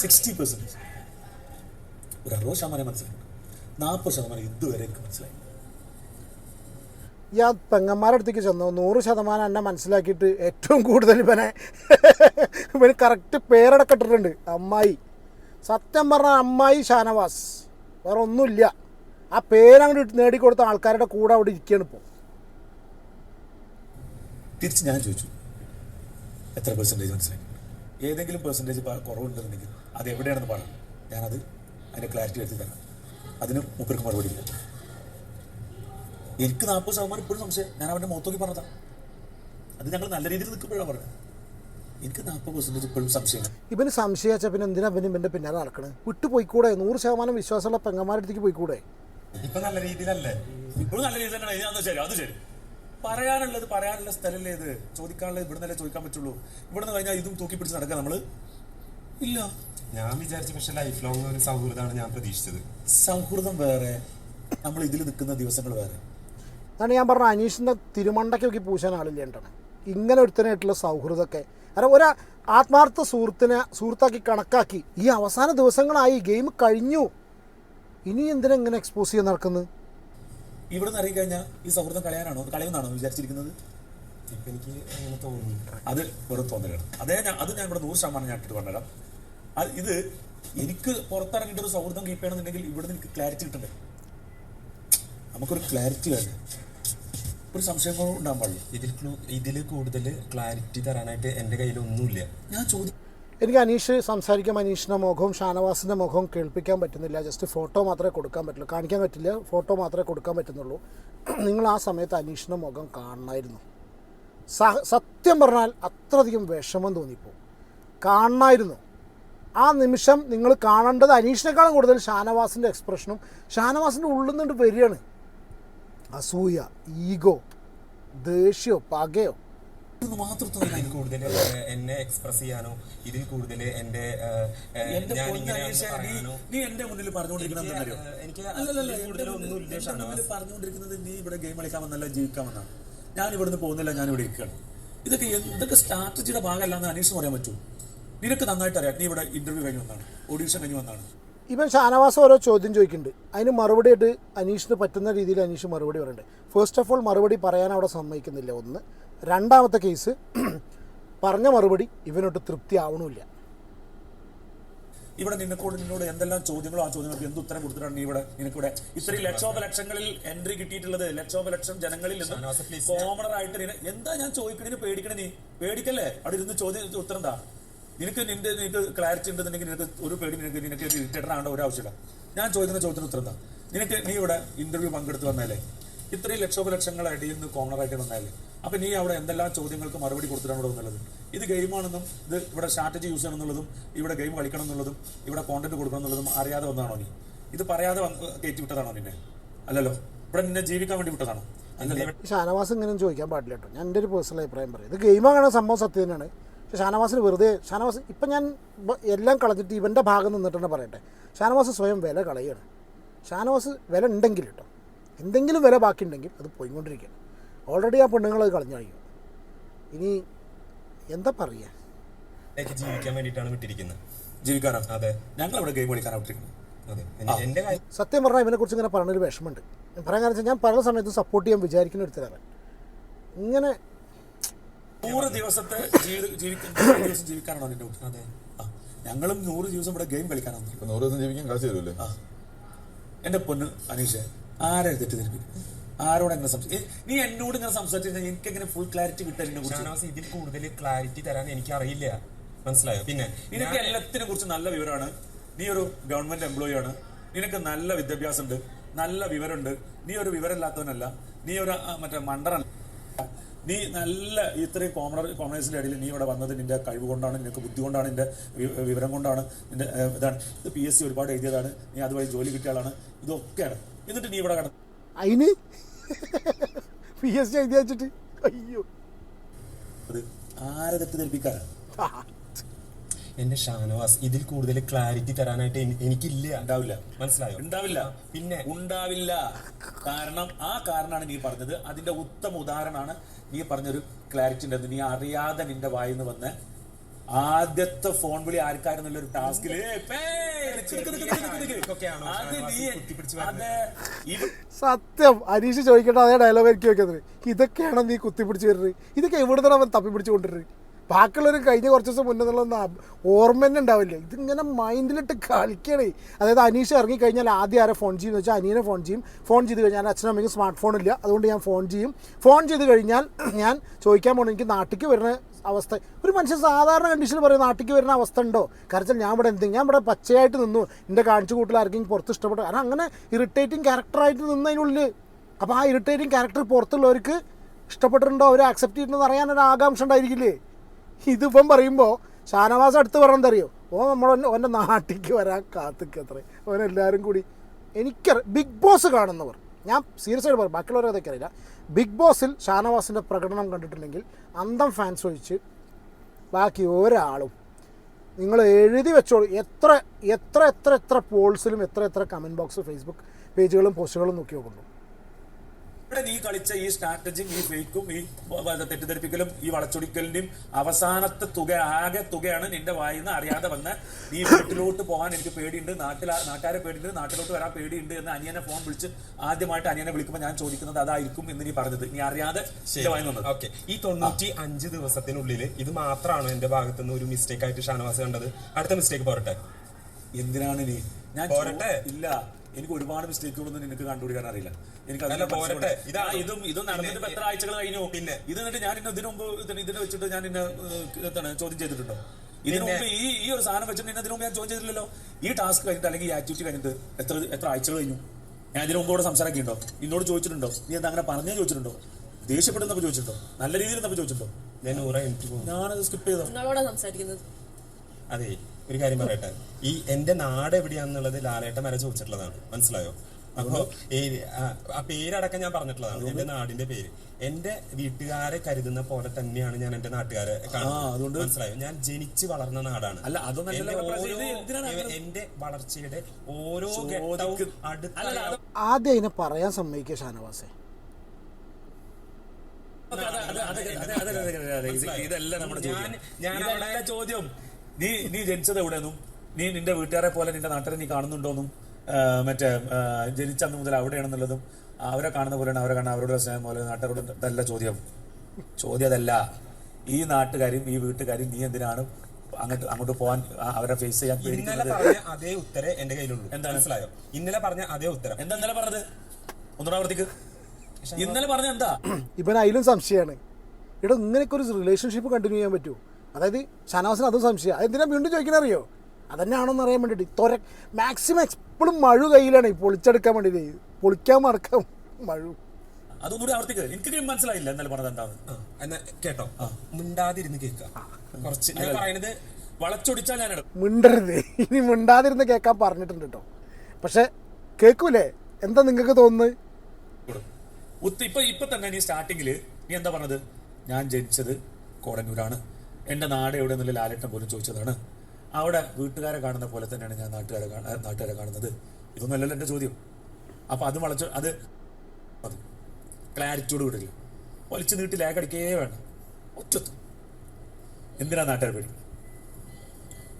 സിക്സ്റ്റി പെർസെന്റേജ് ഒരു അറുപത് ശതമാനം മനസ്സിലാക്കി നാൽപ്പത് ശതമാനം ഇതുവരെ എനിക്ക് മനസ്സിലായി ആ പെങ്ങന്മാരുടെ അടുത്തേക്ക് ചെന്നു. നൂറ് ശതമാനം എന്നെ മനസ്സിലാക്കിയിട്ട് ഏറ്റവും കൂടുതൽ ഇവനെ ഇവന് കറക്റ്റ് പേരടക്കം ഇട്ടിട്ടുണ്ട്. അമ്മായി. സത്യം പറഞ്ഞ അമ്മായി ഷാനവാസ്. വേറെ ഒന്നുമില്ല. ആ പേരങ്ങോട്ട് നേടിക്കൊടുത്ത ആൾക്കാരുടെ കൂടെ അവിടെ ഇരിക്കുകയാണ് ഇപ്പോൾ തിരിച്ച് ഞാൻ ചോദിച്ചു. എത്ര പെർസെന്റേജ് മനസ്സിലാക്കി ഏതെങ്കിലും പെർസെന്റേജ് കുറവുണ്ടെന്നുണ്ടെങ്കിൽ അത് എവിടെയാണെന്ന് പറയണം ഞാനത് അതിന്റെ ക്ലാരിറ്റി വരുത്തി തരാം. അതിന് മൂപ്പർക്ക് മറുപടി ഇല്ല. എനിക്ക് നാൽപ്പത് ശതമാനം ഇപ്പോഴും സംശയം. ഞാൻ അവന്റെ മുഖത്തോക്കി പറഞ്ഞതാണ് അത് ഞങ്ങൾ നല്ല രീതിയിൽ നിൽക്കുമ്പോഴാണ് പറഞ്ഞത്. എനിക്ക് നാൽപ്പത് പെർസെന്റേജ് ഇപ്പോഴും സംശയം ഇവന് സംശയിച്ച പിന്നെ എന്തിനാ ഇവന് ഇവന്റെ പിന്നാലെ നടക്കണേ? വിട്ടു പോയിക്കൂടെ നൂറ് ശതമാനം വിശ്വാസമുള്ള പെങ്ങന്മാരുടെ അടുത്തേക്ക് പോയിക്കൂടെ? ഇപ്പൊ നല്ല രീതിയിലല്ലേ? ഇപ്പോഴും നല്ല രീതിയിൽ തന്നെയാണ്. അത് ശരി അത് ശരി. പറയാനുള്ളത് പറയാനുള്ള സ്ഥലമല്ലേ ഇത്? ചോദിക്കാനുള്ളത് ഇവിടെ നിന്നല്ലേ ചോദിക്കാൻ പറ്റുള്ളൂ. ഇവിടെ നിന്ന് കഴിഞ്ഞാൽ ഇതും തൂക്കി പിടിച്ച് നടക്കാം നമ്മൾ. ഇല്ല. ഞാൻ വിചാരിച്ചു പക്ഷെ ലൈഫ് ലോങ് ഒരു സൗഹൃദമാണ് ഞാൻ പ്രതീക്ഷിച്ചത്. സൗഹൃദം വേറെ. നമ്മൾ ഇതിൽ നിൽക്കുന്ന ദിവസങ്ങൾ വേറെ. അതാണ് ഞാൻ പറഞ്ഞ അനീഷിന്റെ തിരുമണ്ടയ്ക്കൊക്കെ പൂശാൻ ആളില്ല എന്താണ് ഇങ്ങനെ ഒരുത്തനായിട്ടുള്ള സൗഹൃദമൊക്കെ. കാരണം ഒരു ആത്മാർത്ഥ സുഹൃത്തിനെ സുഹൃത്താക്കി കണക്കാക്കി ഈ അവസാന ദിവസങ്ങളായി ഗെയിം കഴിഞ്ഞു. ഇനി എന്തിനാ ഇങ്ങനെ എക്സ്പോസ് ചെയ്യാൻ നടക്കുന്നത്? ഇവിടെ നിന്ന് അറിയിക്കഴിഞ്ഞാൽ ഈ സൗഹൃദം കളയാനാണോ? കളയുന്നാണോ വിചാരിച്ചിരിക്കുന്നത്? ഇപ്പൊ എനിക്ക് അങ്ങനെ തോന്നുന്നു അത് വെറുതെ തോന്നലാണ്. അതേ അത് ഞാൻ ഇവിടെ നൂറ് ശതമാനം ഞാൻ ഇട്ടിട്ട് പറഞ്ഞുതരാം. അത് ഇത് എനിക്ക് പുറത്തിറങ്ങിയിട്ട് ഒരു സൗഹൃദം കീപ്പ് ചെയ്യണമെന്നുണ്ടെങ്കിൽ ഇവിടെ നിന്ന് എനിക്ക് ക്ലാരിറ്റി കിട്ടണ്ടേ? നമുക്കൊരു ക്ലാരിറ്റി വേണ്ടേ? ഒരു സംശയങ്ങളും ഉണ്ടാകാൻ പാടില്ല? ഇതിൽ ഇതിൽ ഇതിൽ കൂടുതൽ ക്ലാരിറ്റി തരാനായിട്ട് എന്റെ കയ്യിൽ ഒന്നുമില്ല ഞാൻ ചോദ്യം എനിക്ക് അനീഷ് സംസാരിക്കാൻ അനീഷിന്റെ മുഖവും ഷാനവാസിന്റെ മുഖവും കേൾപ്പിക്കാൻ പറ്റുന്നില്ല. ജസ്റ്റ് ഫോട്ടോ മാത്രമേ കൊടുക്കാൻ പറ്റുള്ളൂ. കാണിക്കാൻ പറ്റില്ല. ഫോട്ടോ മാത്രമേ കൊടുക്കാൻ പറ്റുന്നുള്ളൂ. നിങ്ങൾ ആ സമയത്ത് അനീഷിന്റെ മുഖം കാണണമായിരുന്നു. സത്യം പറഞ്ഞാൽ അത്രയധികം വിഷമം തോന്നിപ്പോ കാണണമായിരുന്നു. ആ നിമിഷം നിങ്ങൾ കാണേണ്ടത് അനീഷിനേക്കാളും കൂടുതൽ ഷാനവാസിന്റെ എക്സ്പ്രഷനും ഷാനവാസിന്റെ ഉള്ളിൽ നിന്നിട്ട് വരികയാണ്. അസൂയ ഈഗോ ദേഷ്യമോ പകയോ. ഇത് മാത്രം തോന്നി ഇതിൽ കൂടുതൽ എന്നെ എക്സ്പ്രസ് ചെയ്യാനോ ഇതിൽ കൂടുതൽ എന്റെ നീ എന്റെ മുന്നിൽ പറഞ്ഞുകൊണ്ടിരിക്കുന്നത് നീ ഇവിടെ ഗെയിം കളിക്കാൻ വന്നല്ല ജീവിക്കാൻ വന്നാണ് ഞാൻ ഇവിടുന്ന് പോകുന്നില്ല ഞാൻ ഇവിടെ ഇരിക്കുകയാണ്. ഇതൊക്കെ എന്തൊക്കെ സ്ട്രാറ്റജിയുടെ ഭാഗമല്ലാന്ന് അനീഷ് പറയാൻ പറ്റൂ നിനക്ക് നന്നായിട്ട് അറിയാം. നീ ഇവിടെ ഇന്റർവ്യൂ കഴിഞ്ഞു വന്നാണ്. ഓഡീഷൻ കഴിഞ്ഞു വന്നാണ്. ഇവൻ ഷാനവാസ് ഓരോ ചോദ്യം ചോദിക്കുന്നുണ്ട്. അതിന് മറുപടി ആയിട്ട് അനീഷിന് പറ്റുന്ന രീതിയിൽ അനീഷ് മറുപടി പറയുന്നുണ്ട് ഫസ്റ്റ് ഓഫ് ഓൾ മറുപടി പറയാൻ അവിടെ സമ്മതിക്കുന്നില്ല. ഒന്ന്. രണ്ടാമത്തെ കേസ് പറഞ്ഞ മറുപടി ഇവനൊട്ട് തൃപ്തി ആവണമില്ല ഇവിടെ നിന്നോട് നിന്നോട് എന്തെല്ലാം ചോദ്യങ്ങളോ ആ ചോദ്യങ്ങൾക്ക് എന്ത് ഉത്തരം കൊടുത്തിട്ടാണ് നീ ഇവിടെ നിനക്കിവിടെ ഇത്രയും ലക്ഷോപലക്ഷങ്ങളിൽ എൻട്രി കിട്ടിയിട്ടുള്ളത്? ലക്ഷോപലക്ഷം ജനങ്ങളിൽ നിന്ന്. കോമണർ ആയിട്ട് എന്താ ഞാൻ ചോദിക്കണേ? പേടിക്കണേ നീ? പേടിക്കല്ലേ? അവിടെ ഇരുന്ന് ചോദ്യം ഉത്തരം എന്താ? നിനക്ക് നിന്റെ നിനക്ക് ക്ലാരിറ്റി ഉണ്ടെന്നുണ്ടെങ്കിൽ നിനക്ക് ഒരു പേടി നിനക്ക് നിനക്ക് ഇറിറ്റേറ്റഡ് ആവേണ്ട ഒരു ആവശ്യമില്ല ഞാൻ ചോദിക്കുന്ന ചോദ്യത്തിന് ഉത്തരം എന്താ? നിനക്ക് നീ ഇവിടെ ഇന്റർവ്യൂ പങ്കെടുത്ത് വന്നാലേ ഇത്രയും ലക്ഷോപലക്ഷങ്ങൾ അടിയിൽ നിന്ന് കോമണർ ആയിട്ട് വന്നാലേ അപ്പൊ നീ അവിടെ എന്തെല്ലാം ചോദ്യങ്ങൾക്ക് മറുപടി കൊടുത്തിട്ടാണ് ഇവിടെ വന്നുള്ളത്? ഇത് ഗെയിമാണെന്നും ഇത് ഇവിടെ സ്ട്രാറ്റജി യൂസ് ചെയ്യണം എന്നുള്ളതും ഇവിടെ ഗെയിം കളിക്കണം എന്നുള്ളതും ഇവിടെ കോണ്ടന്റ് കൊടുക്കണം എന്നുള്ളതും അറിയാതെ വന്നതാണോ നീ? ഇത് പറയാതെ കയറ്റി വിട്ടതാണോ നിന്നെ? അല്ലല്ലോ. ഇവിടെ നിന്നെ ജീവിക്കാൻ വേണ്ടി വിട്ടതാണോ? ഷാനവാസ് ഇങ്ങനെ ചോദിക്കാൻ പാടില്ല കേട്ടോ. ഞാൻ എന്റെ ഒരു പേഴ്സണൽ അഭിപ്രായം പറയും. ഇത് ഗെയിം ആണ് സംഭവം സത്യം തന്നെയാണ്. പക്ഷേ ഷാനവാസിന് വെറുതെ ഷാനവാസ് ഇപ്പം ഞാൻ എല്ലാം കളഞ്ഞിട്ട് ഇവന്റെ ഭാഗം നിന്നിട്ട് തന്നെ പറയട്ടെ. ഷാനവാസ് സ്വയം വില കളയുകയാണ്. ഷാനവാസ് വില ഉണ്ടെങ്കിൽ കേട്ടോ എന്തെങ്കിലും വില ബാക്കിയുണ്ടെങ്കിൽ അത് പോയിക്കൊണ്ടിരിക്കുകയാണ്. ഓൾറെഡി ആ പെണ്ണുങ്ങൾ അത് കളഞ്ഞു കഴിയും ഇനി എന്താ പറയുക എനിക്ക് ജീവിക്കാൻ വേണ്ടിയിട്ടാണ് വിട്ടിരിക്കുന്നത്. ജീവിക്കാനോ? അതെ. ഞങ്ങൾ അവിടെ ഗെയിം കളിക്കാനാണ് വിട്ടിരിക്കുന്നത് അതെ. എനി- എന്റെ കാര്യം സത്യം പറഞ്ഞാൽ ഇവനെക്കുറിച്ച് ഇങ്ങനെ പറഞ്ഞൊരു വിഷമമുണ്ട്. പറയാൻ കാരണം വെച്ചാൽ ഞാൻ പല സമയത്തും സപ്പോർട്ട് ചെയ്യാൻ വിചാരിക്കുന്ന എടുത്തതാണ് ഇങ്ങനെ നൂറ് ദിവസത്തെ ജീവിക്കാൻ ദിവസം ജീവിക്കാനാണോ നിന്റെ? അതെ ആ ഞങ്ങളും നൂറ് ദിവസം ഇവിടെ ഗെയിം കളിക്കാനാണ് നൂറ് ദിവസം ജീവിക്കാൻ കാശ് തരുമല്ലേ എന്റെ പൊന്ന് അനീഷ് ആരെ തെറ്റിദ്ധരിപ്പിക്കും ആരോട് എങ്ങനെ സംസാരിക്കും നീ എന്നോട് ഇങ്ങനെ സംസാരിച്ചു എനിക്ക് എങ്ങനെ ഫുൾ ക്ലാരിറ്റി കിട്ടാൻ കുറിച്ച്? ഇതിൽ കൂടുതൽ ക്ലാരിറ്റി തരാൻ എനിക്ക് അറിയില്ല മനസ്സിലായോ? പിന്നെ നിനക്ക് എല്ലാത്തിനെ കുറിച്ച് നല്ല വിവരമാണ്. നീ ഒരു ഗവൺമെന്റ് എംപ്ലോയി ആണ്. നിനക്ക് നല്ല വിദ്യാഭ്യാസം ഉണ്ട് നല്ല വിവരമുണ്ട്. നീ ഒരു വിവരമില്ലാത്തവനല്ല. നീ ഒരു മറ്റേ മണ്ടറല്ല. നീ നല്ല ഇത്രയും കോമണർ കോമേഴ്സിന്റെ ഇടയിൽ നീ ഇവിടെ വന്നത് നിന്റെ കഴിവ് കൊണ്ടാണ് നിനക്ക് ബുദ്ധി കൊണ്ടാണ് നിന്റെ വിവരം കൊണ്ടാണ് നിന്റെ ഇതാണ്. ഇത് പി എസ് സി ഒരുപാട് എഴുതിയതാണ്. നീ അതുവഴി ജോലി കിട്ടിയ ആളാണ്. ഇതൊക്കെയാണ്. എന്നിട്ട് നീ ഇവിടെ കട അതിന് പി എസ് സി എഴുതി വെച്ചിട്ട്? അയ്യോ. അത് ആരെ തെറ്റിദ്ധരിപ്പിക്കാനാണ് എന്റെ ഷാനവാസ് ഇതിൽ കൂടുതൽ ക്ലാരിറ്റി തരാനായിട്ട് എനി- എനിക്കില്ല. ഉണ്ടാവില്ല. മനസ്സിലായോ? ഉണ്ടാവില്ല. പിന്നെ ഉണ്ടാവില്ല. കാരണം ആ കാരണമാണ് നീ പറഞ്ഞത്. അതിന്റെ ഉത്തമ ഉദാഹരണമാണ് നീ പറഞ്ഞൊരു ക്ലാരിറ്റി ഉണ്ടായിരുന്നു നീ അറിയാതെ നിന്റെ വായിന്ന് വന്ന് ആദ്യത്തെ ഫോൺ വിളി ആർക്കായിരുന്നല്ലോ ഒരു ടാസ്കിൽ സത്യം. അനീഷ് ചോദിക്കട്ടെ അതേ ഡയലോഗ് എനിക്ക് വെക്കുന്നത് ഇതൊക്കെയാണോ നീ കുത്തിപ്പിടിച്ച് വരുന്നത്? ഇതൊക്കെ എവിടെ നിന്നാണ് അവൻ തപ്പിപ്പിടിച്ച് കൊണ്ടുവരുന്നത്? ബാക്കിയുള്ളവർ കഴിഞ്ഞ കുറച്ച് ദിവസം മുന്നേ എന്നുള്ള ഓർമ്മ തന്നെ ഉണ്ടാവില്ല ഇതിങ്ങനെ മൈൻഡിലിട്ട് കളിക്കണേ. അതായത് അനീഷ് ഇറങ്ങിക്കഴിഞ്ഞാൽ ആദ്യം ആരെ ഫോൺ ചെയ്യുമെന്ന് വെച്ചാൽ അനീനെ ഫോൺ ചെയ്യും. ഫോൺ ചെയ്ത് കഴിഞ്ഞാൽ അച്ഛനും അമ്മയ്ക്ക് സ്മാർട്ട് ഫോൺ ഇല്ല. അതുകൊണ്ട് ഞാൻ ഫോൺ ചെയ്യും. ഫോൺ ചെയ്ത് കഴിഞ്ഞാൽ ഞാൻ ചോദിക്കാൻ പോകണം എനിക്ക് നാട്ടിലേക്ക് വരുന്ന അവസ്ഥ ഒരു മനുഷ്യൻ സാധാരണ കണ്ടീഷനിൽ പറയും നാട്ടിലേക്ക് വരുന്ന അവസ്ഥ ഉണ്ടോ? കാരണം ഞാൻ ഇവിടെ എന്തെങ്കിലും ഞാൻ ഇവിടെ പച്ചയായിട്ട് നിന്നു. എന്റെ കാണിച്ചു കൂട്ടിൽ ആർക്കും പുറത്ത് ഇഷ്ടപ്പെട്ടു? കാരണം അങ്ങനെ ഇറിറ്റേറ്റിംഗ് ക്യാരക്ടറായിട്ട് നിന്നതിനുള്ളിൽ അപ്പോൾ ആ ഇറിറ്റേറ്റിംഗ് ക്യാരക്ടർ പുറത്തുള്ളവർക്ക് ഇഷ്ടപ്പെട്ടിട്ടുണ്ടോ? അവർ അക്സെപ്റ്റ് ചെയ്തിട്ടുണ്ടെന്ന് അറിയാനൊരു ആകാംക്ഷ ഉണ്ടായിരിക്കില്ലേ? ഇതിപ്പം പറയുമ്പോൾ ഷാനവാസ് അടുത്ത് പറഞ്ഞ എന്തറിയോ ഓ നമ്മൾ ഓന്റെ നാട്ടിലേക്ക് വരാൻ കാത്തിക്കത്രേ ഓനെല്ലാവരും കൂടി എനിക്കറി ബിഗ് ബോസ് കാണുന്നവർ. ഞാൻ സീരിയസ് ആയിട്ട് പറയും ബാക്കിയുള്ളവരെ അതൊക്കെ അറിയില്ല. ബിഗ് ബോസിൽ ഷാനവാസിന്റെ പ്രകടനം കണ്ടിട്ടുണ്ടെങ്കിൽ അന്തം ഫാൻസ് ഒഴിച്ച് ബാക്കി ഒരാളും നിങ്ങൾ എഴുതി വെച്ചോളൂ. എത്ര എത്ര എത്ര എത്ര പോൾസിലും എത്ര എത്ര കമന്റ് ബോക്സ് ഫേസ്ബുക്ക് പേജുകളും പോസ്റ്റുകളും നോക്കി നോക്കുന്നു ഇവിടെ നീ കളിച്ച ഈ സ്ട്രാറ്റജിയും ഈ ഫേക്കും ഈ തെറ്റിദ്ധരിപ്പിക്കലും ഈ വളച്ചൊടിക്കലിന്റെയും അവസാനത്തെ തുക ആകെ തുകയാണ് നിന്റെ വായിന്ന് അറിയാതെ വന്ന് നീ വീട്ടിലോട്ട് പോകാൻ എനിക്ക് പേടിയുണ്ട്. നാട്ടിൽ നാട്ടുകാരെ പേടിയുണ്ട്. നാട്ടിലോട്ട് വരാൻ പേടിയുണ്ട് എന്ന് അനിയനെ ഫോൺ വിളിച്ച് ആദ്യമായിട്ട് അനിയനെ വിളിക്കുമ്പോൾ ഞാൻ ചോദിക്കുന്നത് അതായിരിക്കും എന്ന് നീ പറഞ്ഞത്. നീ അറിയാതെ ഓക്കെ. ഈ തൊണ്ണൂറ്റി അഞ്ച് ദിവസത്തിനുള്ളിൽ ഇത് മാത്രമാണോ എന്റെ ഭാഗത്തു നിന്ന് ഒരു മിസ്റ്റേക്ക് ആയിട്ട് ഷാനവാസ് കണ്ടത്? അടുത്ത മിസ്റ്റേക്ക് പോരട്ടെ. എന്തിനാണ് നീ? ഞാൻ പോരട്ടെ? ഇല്ല. എനിക്ക് ഒരുപാട് മിസ്റ്റേക്കുകളൊന്നും നിനക്ക് കണ്ടുപിടിക്കാൻ അറിയില്ല. എനിക്ക് പോരട്ടെ. ഇതാ ഇതും ഇതും നടന്നിട്ട് എത്ര ആഴ്ചകൾ കഴിഞ്ഞു? പിന്നെ? ഇത് എന്നിട്ട് ഞാൻ ഇന്ന് ഇതിനു മുമ്പ് ഇതിനെ വെച്ചിട്ട് ഞാൻ ഇന്ന് എന്താണ് ചോദ്യം ചെയ്തിട്ടുണ്ടോ? ഇതിനു മുമ്പ് ഈ ഈ ഒരു സാധനം വെച്ചിട്ട് ഇന്ന് ഇതിനു മുമ്പ് ഞാൻ ചോദ്യം ചെയ്തില്ലല്ലോ? ഈ ടാസ്ക് കഴിഞ്ഞിട്ട് അല്ലെങ്കിൽ ഈ ആക്ടിവിറ്റി കഴിഞ്ഞിട്ട് എത്ര എത്ര ആഴ്ചകൾ കഴിഞ്ഞു? ഞാൻ ഇതിനു മുമ്പ് ഇവിടെ സംസാരിക്കുന്നുണ്ടോ? നിന്നോട് ചോദിച്ചിട്ടുണ്ടോ? നീ എന്താ അങ്ങനെ പറഞ്ഞേ ചോദിച്ചിട്ടുണ്ടോ? ദേഷ്യപ്പെടുന്നപ്പോ ചോദിച്ചിട്ടുണ്ടോ? നല്ല രീതിയിൽ എന്നപ്പോ ചോദിച്ചിട്ടുണ്ടോ? ഞാൻ ഞാനത് സ്കിപ്പ് ചെയ്തോ? അതെ ഒരു കാര്യം പറയട്ടെ. ഈ എന്റെ നാട് എവിടെയാന്നുള്ളത് ലാലേട്ടൻ വരെ ചോദിച്ചിട്ടുള്ളതാണ്. മനസ്സിലായോ? അപ്പോ ഈ ആ പേരടക്കം ഞാൻ പറഞ്ഞിട്ടുള്ളതാണ്. എന്റെ നാടിന്റെ പേര്. എന്റെ വീട്ടുകാരെ കരുതുന്ന പോലെ തന്നെയാണ് ഞാൻ എന്റെ നാട്ടുകാരെ കാണുന്നത്. മനസ്സിലായോ? ഞാൻ ജനിച്ചു വളർന്ന നാടാണ്. അല്ല എന്റെ വളർച്ചയുടെ ഓരോ ഘട്ടവും അടുത്ത ആദ്യം അതിനെ പറയാൻ സമ്മതിക്കുക ഷാനവാസെ. ഞാൻ നമ്മുടെ ചോദ്യം. നീ നീ ജനിച്ചത് എവിടെയെന്നും? നീ നിന്റെ വീട്ടുകാരെ പോലെ നിന്റെ നാട്ടിൽ നീ കാണുന്നുണ്ടോന്നും? മറ്റേ ആ, ജനിച്ച അന്ന് മുതൽ അവിടെയാണെന്നുള്ളതും അവരെ കാണുന്ന പോലെയാണ് അവരെ കാണുന്ന അവരുടെ സ്നേഹം പോലെ നാട്ടുകാരോട് അതല്ല ചോദ്യം. ചോദ്യം അതല്ല ഈ നാട്ടുകാരും ഈ വീട്ടുകാരും നീ എന്തിനാണ് അങ്ങോട്ട് അങ്ങോട്ട് പോവാൻ അവരെ ഫേസ് ചെയ്യാൻ ഇന്നലെ പറഞ്ഞ അതേ ഉത്തരം എന്റെ കയ്യിലുള്ളൂ. എന്താണ്? മനസ്സിലായോ? ഇന്നലെ പറഞ്ഞ അതേ ഉത്തരം. എന്താ ഇന്നലെ പറഞ്ഞത്? ഒന്നുകൂടെ ആവർത്തിക്ക്. ഇന്നലെ പറഞ്ഞ എന്താ? ഇവൻ അതിലും സംശയമാണ് ഇവിടെ ഇങ്ങനെയൊക്കെ ഒരു റിലേഷൻഷിപ്പ് കണ്ടിന്യൂ ചെയ്യാൻ പറ്റുമോ? അതായത് ഷനാസിന് അതും സംശയം. അതെന്തിനാ വീണ്ടും ചോദിക്കണ അറിയോ? അതന്നെയാണോന്ന് അറിയാൻ വേണ്ടിയിട്ട്. തൊര മാക്സിമം എപ്പോഴും മഴ കയ്യിലാണ് ഈ പൊളിച്ചെടുക്കാൻ വേണ്ടിയിട്ട്. പൊളിക്കാൻ മറക്കാം. മഴ. അതൊന്നുകൂടി ആവർത്തിക്ക് എനിക്ക് മനസ്സിലായില്ല എന്നാലും പറഞ്ഞത് എന്താണ് എന്നാ കേട്ടോ. മിണ്ടാതിരുന്ന് കേൾക്കുക. കുറച്ച് ഞാൻ പറയുന്നത് വളച്ചൊടിച്ചാൽ ഞാൻ മിണ്ടരുത്. ഇനി മിണ്ടാതിരുന്ന് കേൾക്കാൻ പറഞ്ഞിട്ടുണ്ട് കേട്ടോ. പക്ഷെ കേൾക്കൂലേ? എന്താ നിങ്ങൾക്ക് തോന്നുന്നത്? ഇപ്പൊ ഇപ്പൊ തന്നെ നീ സ്റ്റാർട്ടിങ്ങിൽ നീ എന്താ പറഞ്ഞത്? ഞാൻ ജനിച്ചത് കോടന്നൂരാണ്. എന്റെ നാട് എവിടെ നിന്നുള്ള ലാലേട്ടൻ പോലും ചോദിച്ചതാണ്. അവിടെ വീട്ടുകാരെ കാണുന്ന പോലെ തന്നെയാണ് ഞാൻ നാട്ടുകാരെ നാട്ടുകാരെ കാണുന്നത്. ഇതൊന്നല്ലല്ലോ എന്റെ ചോദ്യം. അപ്പൊ അത് വളച്ചു അത് അത് ക്ലാരിറ്റിയോട് വിടില്ല വലിച്ചു നീട്ടി ലേഖടിക്കേ വേണ്ട. ഒറ്റത്തും എന്തിനാ നാട്ടുകാരെ പേടി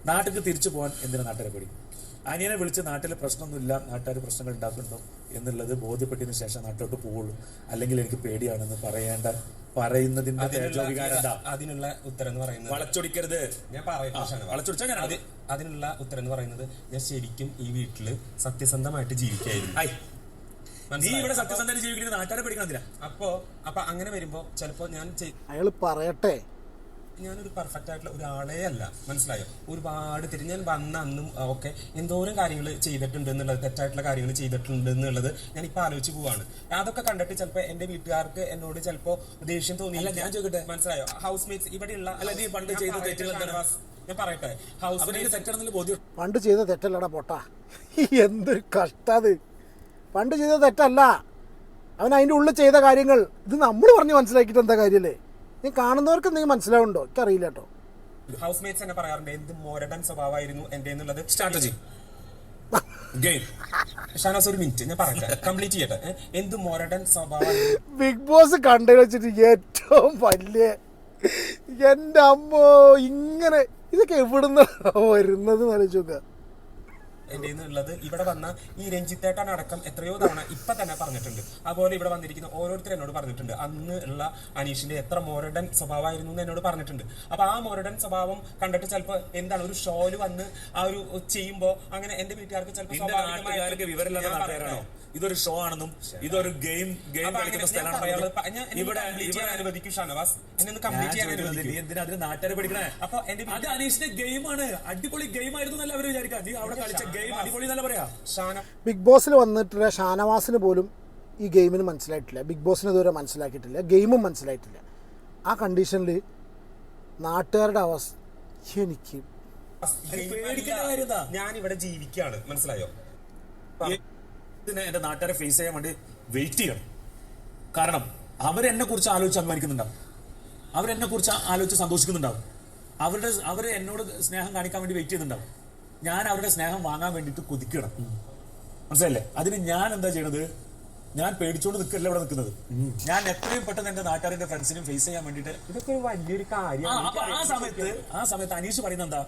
നാട്ടിൽ തിരിച്ചു പോകാൻ എന്തിനാ നാട്ടുകാരെ പേടി അനിയനെ വിളിച്ച് നാട്ടിൽ പ്രശ്നമൊന്നുമില്ല. നാട്ടുകാർ പ്രശ്നങ്ങൾ ഉണ്ടാക്കുന്നുണ്ടോ? എന്നുള്ളത് ബോധ്യപ്പെട്ടതിന് ശേഷം നാട്ടോട്ട് പോവുള്ളൂ. അല്ലെങ്കിൽ എനിക്ക് പേടിയാണെന്ന് പറയേണ്ട പറയുന്നതിന്റെ അതിനുള്ള ഉത്തരം എന്ന് പറയുന്നത് വളച്ചൊടിക്കരുത്. ഞാൻ പറയാം ഷാനവാസ്. വളച്ചൊടിച്ചാൽ ഞാൻ അതിനുള്ള ഉത്തരം എന്ന് പറയുന്നത് ഞാൻ ശരിക്കും ഈ വീട്ടിൽ സത്യസന്ധമായിട്ട് ജീവിക്കായിരുന്നു ഹായ് നീ? ഇവിടെ സത്യസന്ധന ജീവിക്കുന്നത് നാട്ടുകാരെ പഠിക്കണം അപ്പോ അപ്പൊ അങ്ങനെ വരുമ്പോ ചിലപ്പോ ഞാൻ അയാൾ പറയട്ടെ. ഞാനൊരു പെർഫെക്റ്റ് ആയിട്ടുള്ള ഒരാളേ അല്ല. മനസ്സിലായോ? ഒരുപാട് തിരിഞ്ഞ് ഞാൻ വന്ന അന്നും ഒക്കെ എന്തോരം കാര്യങ്ങൾ ചെയ്തിട്ടുണ്ട് എന്നുള്ളത് തെറ്റായിട്ടുള്ള കാര്യങ്ങൾ ചെയ്തിട്ടുണ്ട് എന്നുള്ളത് ഞാൻ ഇപ്പൊ ആലോചിച്ച് പോവാണ്. അതൊക്കെ കണ്ടിട്ട് ചിലപ്പോ എന്റെ വീട്ടുകാർക്ക് എന്നോട് ചിലപ്പോ ദേഷ്യം തോന്നിയില്ല ഞാൻ ചോദിക്കട്ടെ? മനസ്സിലായോ? ഹൗസ് മേറ്റ്സ് ഇവിടെയുള്ള അല്ലെങ്കിൽ പണ്ട് ചെയ്ത തെറ്റുകൾ ഞാൻ പറയട്ടെ? ഹൗസ് മേറ്റ് തെറ്റാണെന്നുള്ള ബോധ്യം പണ്ട് ചെയ്ത തെറ്റല്ലടാ പൊട്ടാ. എന്തൊരു കഷ്ടത്. പണ്ട് ചെയ്ത തെറ്റല്ല. അവൻ അതിന്റെ ഉള്ളിൽ ചെയ്ത കാര്യങ്ങൾ. ഇത് നമ്മൾ പറഞ്ഞ് മനസ്സിലാക്കിയിട്ട് എന്താ കാര്യമല്ലേ നീ കാണുന്നവർക്ക് എന്തെങ്കിലും മനസ്സിലാവുണ്ടോ എനിക്കറിയില്ല കേട്ടോ. ഹൗസ് മേറ്റ്സ് എന്നെ പറയാറുണ്ട് എന്ത് മോരടൻ സ്വഭാവമായിരുന്നു എന്റെ എന്നുള്ളത് സ്ട്രാറ്റജി ഗെയിം ഷാനവാസ് ഒരു മിനിറ്റ് ഞാൻ പറയട്ടെ. കംപ്ലീറ്റ് ചെയ്യട്ടെ? എന്ത് മോരടൻ സ്വഭാവമായിരുന്നു? ബിഗ് ബോസ് കണ്ട വെച്ചിട്ട് ഏറ്റവും വലിയ എന്റെ അമ്മോ ഇങ്ങനെ ഇതൊക്കെ എവിടുന്നാ വരുന്നത് എന്ന് ആലോചിച്ച് നോക്കുക എന്റെ ഉള്ളത് ഇവിടെ വന്ന ഈ രഞ്ജിത്തേട്ടൻ അടക്കം എത്രയോ തവണ ഇപ്പൊ തന്നെ പറഞ്ഞിട്ടുണ്ട്. അതുപോലെ ഇവിടെ വന്നിരിക്കുന്ന ഓരോരുത്തരും എന്നോട് പറഞ്ഞിട്ടുണ്ട്. അന്ന് ഉള്ള അനീഷിന്റെ എത്ര മോരടൻ സ്വഭാവമായിരുന്നു എന്ന് എന്നോട് പറഞ്ഞിട്ടുണ്ട്. അപ്പൊ ആ മോരടൻ സ്വഭാവം കണ്ടിട്ട് ചിലപ്പോ എന്താണ് ഒരു ഷോൽ വന്ന് ആ ഒരു ചെയ്യുമ്പോ അങ്ങനെ എന്റെ വീട്ടുകാർക്ക് ചിലപ്പോൾ ഇതൊരു ഷോ ആണെന്നും ഇതൊരു ഗെയിം ഗെയിം കളിക്കുന്ന സ്ഥലമാണെന്നും ഇവിടെ അനുവദിക്കും ഷാനവാസ്. എന്നെ ഒന്ന് കംപ്ലീറ്റ് ചെയ്യാൻ ചോദിക്കുന്നത് അനുവദിക്കും. നീ എന്തിനാ അതിന് നാട്ടുകാരെ പഠിക്കണേ? അപ്പൊ എന്റെ അനീഷിന്റെ ഗെയിമാണ് അടിപൊളി ഗെയിം ആയിരുന്നു എന്നല്ല അവർ വിചാരിക്കാം? നീ അവിടെ കളിച്ച ബിഗ് ബോസിൽ വന്നിട്ടുള്ള ഷാനവാസിന് പോലും ഈ ഗെയിമിന് മനസ്സിലായിട്ടില്ല. ബിഗ് ബോസിന് ഇതുവരെ മനസ്സിലാക്കിയിട്ടില്ല. ഗെയിമും മനസ്സിലായിട്ടില്ല. ആ കണ്ടീഷനിൽ നാട്ടുകാരുടെ അവസ്ഥ എനിക്ക് ഞാൻ ഇവിടെ ജീവിക്കാണ്. മനസ്സിലായോ? എന്റെ നാട്ടുകാരെ ഫേസ് ചെയ്യാൻ വേണ്ടി വെയിറ്റ് ചെയ്യണം. കാരണം അവരെന്നെ കുറിച്ച് ആലോചിച്ച് അഭിമാനിക്കുന്നുണ്ടാവും. അവരെന്നെ കുറിച്ച് ആലോചിച്ച് സന്തോഷിക്കുന്നുണ്ടാവും. അവരുടെ അവർ എന്നോട് സ്നേഹം കാണിക്കാൻ വേണ്ടി വെയിറ്റ് ചെയ്യുന്നുണ്ടാവും. ഞാൻ അവരുടെ സ്നേഹം വാങ്ങാൻ വേണ്ടിയിട്ട് കൊതിക്കണം മനസ്സിലല്ലേ അതിന് ഞാൻ എന്താ ചെയ്യണത്? ഞാൻ പേടിച്ചോണ്ട് നിൽക്കല്ല ഇവിടെ നിൽക്കുന്നത് ഞാൻ എത്രയും പെട്ടെന്ന് എന്റെ നാട്ടുകാരന്റെ ഫ്രണ്ട്സിനും ഫേസ് ചെയ്യാൻ വേണ്ടിട്ട് ഇതൊക്കെ ഒരു വലിയൊരു കാര്യം കാര്യമാണ്. ആ സമയത്ത് ആ സമയത്ത് അനീഷ് പറയുന്നത് എന്താ?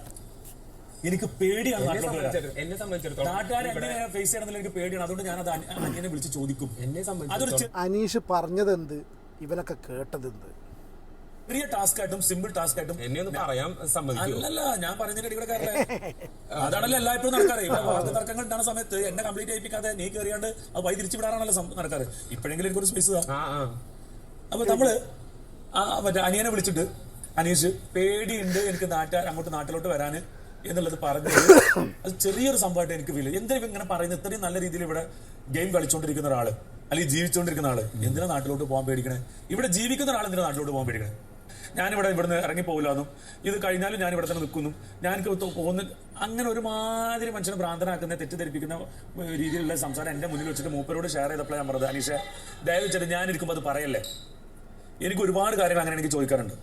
എനിക്ക് പേടിയാണ് എന്നെ സംബന്ധിച്ചിടത്തോളം ഫേസ് ചെയ്യണമെന്നുള്ള എനിക്ക് പേടിയാണ്. അതുകൊണ്ട് ഞാൻ അത് അനിയനെ വിളിച്ച് ചോദിക്കും. എന്നെ സംബന്ധിച്ച് അനീഷ് പറഞ്ഞത് അനീഷ് പറഞ്ഞതെന്ത്? ഇവനൊക്കെ കേട്ടതെന്ത്? ചെറിയ ടാസ്ക് ആയിട്ടും സിമ്പിൾ ടാസ്ക് ആയിട്ടും എന്നെ ഒന്ന് പറയാൻ സമ്മതിക്കും? അല്ലല്ല ഞാൻ പറഞ്ഞതിന്റെ അടികൂടെ കാരണം അതാണല്ലോ എല്ലായ്പ്പോഴും നടക്കാറ്. ഇവിടെ വാക്ക് തർക്കങ്ങൾ ഉണ്ടാകുന്ന സമയത്ത് എന്നെ കംപ്ലീറ്റ് ചെയ്യിപ്പിക്കാതെ നീ കയറിയാണ്ട് അത് വൈ തിരിച്ചു വിടാറാണല്ലോ നടക്കാറ്. ഇപ്പോഴെങ്കിലും എനിക്കൊരു സ്പേസ് അപ്പൊ നമ്മൾ മറ്റേ അനിയനെ വിളിച്ചിട്ട് അനീഷ് പേടിയുണ്ട് എനിക്ക് നാട്ടുകാർ അങ്ങോട്ട് നാട്ടിലോട്ട് വരാന് എന്നുള്ളത് പറഞ്ഞത് അത് ചെറിയൊരു സംഭവമായിട്ട് എനിക്ക് ഫീൽ എന്തിനാ ഇങ്ങനെ പറയുന്നത്? ഇത്രയും നല്ല രീതിയിൽ ഇവിടെ ഗെയിം കളിച്ചുകൊണ്ടിരിക്കുന്ന ഒരാൾ. അല്ലെങ്കിൽ ജീവിച്ചുകൊണ്ടിരിക്കുന്ന ആൾ. എന്തിനാ നാട്ടിലോട്ട് പോകാൻ പേടിക്കണേ? ഇവിടെ ജീവിക്കുന്ന ഒരാൾ എന്തിനാ നാട്ടിലോട്ട് പോകാൻ പേടിക്കണേ? ഞാനിവിടെ ഇവിടുന്ന് ഇറങ്ങി പോകില്ലെന്നും ഇത് കഴിഞ്ഞാലും ഞാൻ ഇവിടെ തന്നെ നിൽക്കുന്നു. ഞാൻ പോകുന്ന അങ്ങനെ ഒരുമാതിരി മനുഷ്യനെ ഭ്രാന്തനാക്കുന്ന തെറ്റിദ്ധരിപ്പിക്കുന്ന രീതിയിലുള്ള സംസാരം എന്റെ മുന്നിൽ വെച്ചിട്ട് മൂപ്പരോട് ഷെയർ ചെയ്തപ്പോഴാണ് ഞാൻ പറഞ്ഞത് അനീഷെ ദയവ് വെച്ചിട്ട് ഞാൻ ഇരിക്കുമ്പോൾ അത് പറയല്ലേ? എനിക്ക് ഒരുപാട് കാര്യങ്ങൾ അങ്ങനെ എനിക്ക് ചോദിക്കാറുണ്ട്.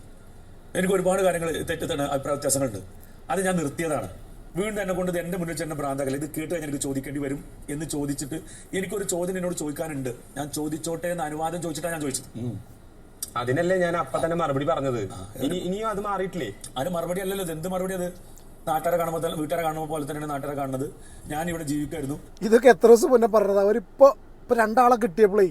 എനിക്ക് ഒരുപാട് കാര്യങ്ങൾ തെറ്റത്താണ് അഭിപ്രായ വ്യത്യാസങ്ങളുണ്ട്. അത് ഞാൻ നിർത്തിയതാണ്. വീണ്ടും എന്നെ കൊണ്ട് എന്റെ മുന്നിൽ ചെന്ന ഭ്രാന്തകല ഇത് കേട്ട് കഴിഞ്ഞാൽ എനിക്ക് ചോദിക്കേണ്ടി വരും എന്ന് ചോദിച്ചിട്ട് എനിക്കൊരു ചോദ്യം എന്നോട് ചോദിക്കാനുണ്ട്. ഞാൻ ചോദിച്ചോട്ടെ എന്ന് അനുവാദം ചോദിച്ചിട്ടാണ് ഞാൻ ചോദിച്ചത്. അതിനല്ലേ ഞാൻ അപ്പൊ തന്നെ മറുപടി പറഞ്ഞത്. ഇനി ഇനിയും അത് മാറിയിട്ടില്ലേ? അതിന് മറുപടി അല്ലല്ലോ. ഇത് എന്ത് മറുപടി അത്? നാട്ടുകാരെ കാണുമ്പോൾ തന്നെ വീട്ടുകാരെ കാണുമ്പോൾ പോലെ തന്നെയാണ് നാട്ടുകാരെ കാണുന്നത്. ഞാൻ ഇവിടെ ജീവിക്കായിരുന്നു ഇതൊക്കെ എത്ര ദിവസം മുന്നേ പറഞ്ഞത്? അവരിപ്പോ ഇപ്പൊ രണ്ടാളെ കിട്ടിയപ്പോഴേ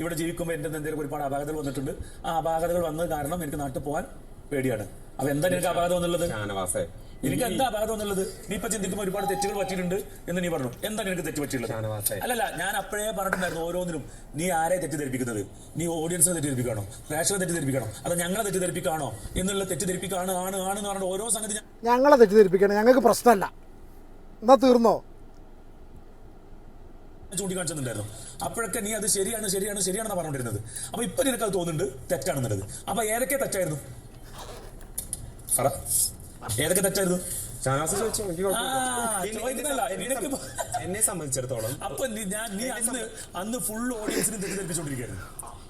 ഇവിടെ ജീവിക്കുമ്പോൾ എന്റെ എന്തെങ്കിലും ഒരുപാട് അപാകതകൾ വന്നിട്ടുണ്ട്. ആ അപാകതകൾ വന്നത് കാരണം എനിക്ക് നാട്ടിൽ പോകാൻ പേടിയാണ്. അപ്പൊ എന്താ എനിക്ക് അപാകതം എന്നുള്ളത് ഷാനവാസേ എനിക്ക് എന്താ അപകടം എന്നുള്ളത്? നീ ഇപ്പൊ ചിന്തിക്കുമ്പോൾ ഒരുപാട് തെറ്റുകൾ പറ്റിയിട്ടുണ്ട് എന്ന് നീ പറഞ്ഞു. എന്താണ് എനിക്ക് തെറ്റ് പറ്റിയിട്ടുള്ളത് അല്ലല്ല ഞാൻ അപ്പോഴേ പറഞ്ഞിട്ടുണ്ടായിരുന്നു ഓരോന്നിനും നീ ആരെ തെറ്റിദ്ധരിപ്പിക്കുന്നത്? നീ ഓഡിയൻസിനെ തെറ്റിദ്ധരിപ്പിക്കണോ പ്രേക്ഷകരെ തെറ്റിദ്ധരിപ്പിക്കണോ അതോ ഞങ്ങളെ തെറ്റിദ്ധരിപ്പിക്കാണോ എന്നുള്ള തെറ്റിദ്ധരിപ്പിക്കാണ് ആണ് ആണ് എന്ന് പറഞ്ഞ ഓരോ സംഗതി ഞാൻ ഞങ്ങളെ തെറ്റിദ്ധരിപ്പിക്കണം ഞങ്ങൾക്ക് പ്രശ്നമല്ല. എന്നാ തീർന്നോ? ചൂണ്ടിക്കാണിച്ചിട്ടുണ്ടായിരുന്നു. അപ്പോഴൊക്കെ നീ അത് ശരിയാണ് ശരിയാണ് ശരിയാണെന്ന് പറഞ്ഞുകൊണ്ടിരുന്നത്. അപ്പൊ ഇപ്പൊ നിനക്ക് അത് തോന്നുന്നുണ്ട് തെറ്റാണെന്നുള്ളത്. അപ്പൊ ഏതൊക്കെ തെറ്റായിരുന്നു? പറ. ഏതൊക്കെ തെറ്റായിരുന്നു? ചോദിച്ചു. എനിക്ക് എന്നെ- നിനക്ക് എന്നെ സംബന്ധിച്ചിടത്തോളം അപ്പൊ ഞാൻ നീ അന്ന് അന്ന് ഫുൾ ഓഡിയൻസിനും തെറ്റിദ്ധരിപ്പിച്ചോണ്ടിരിക്കുന്നു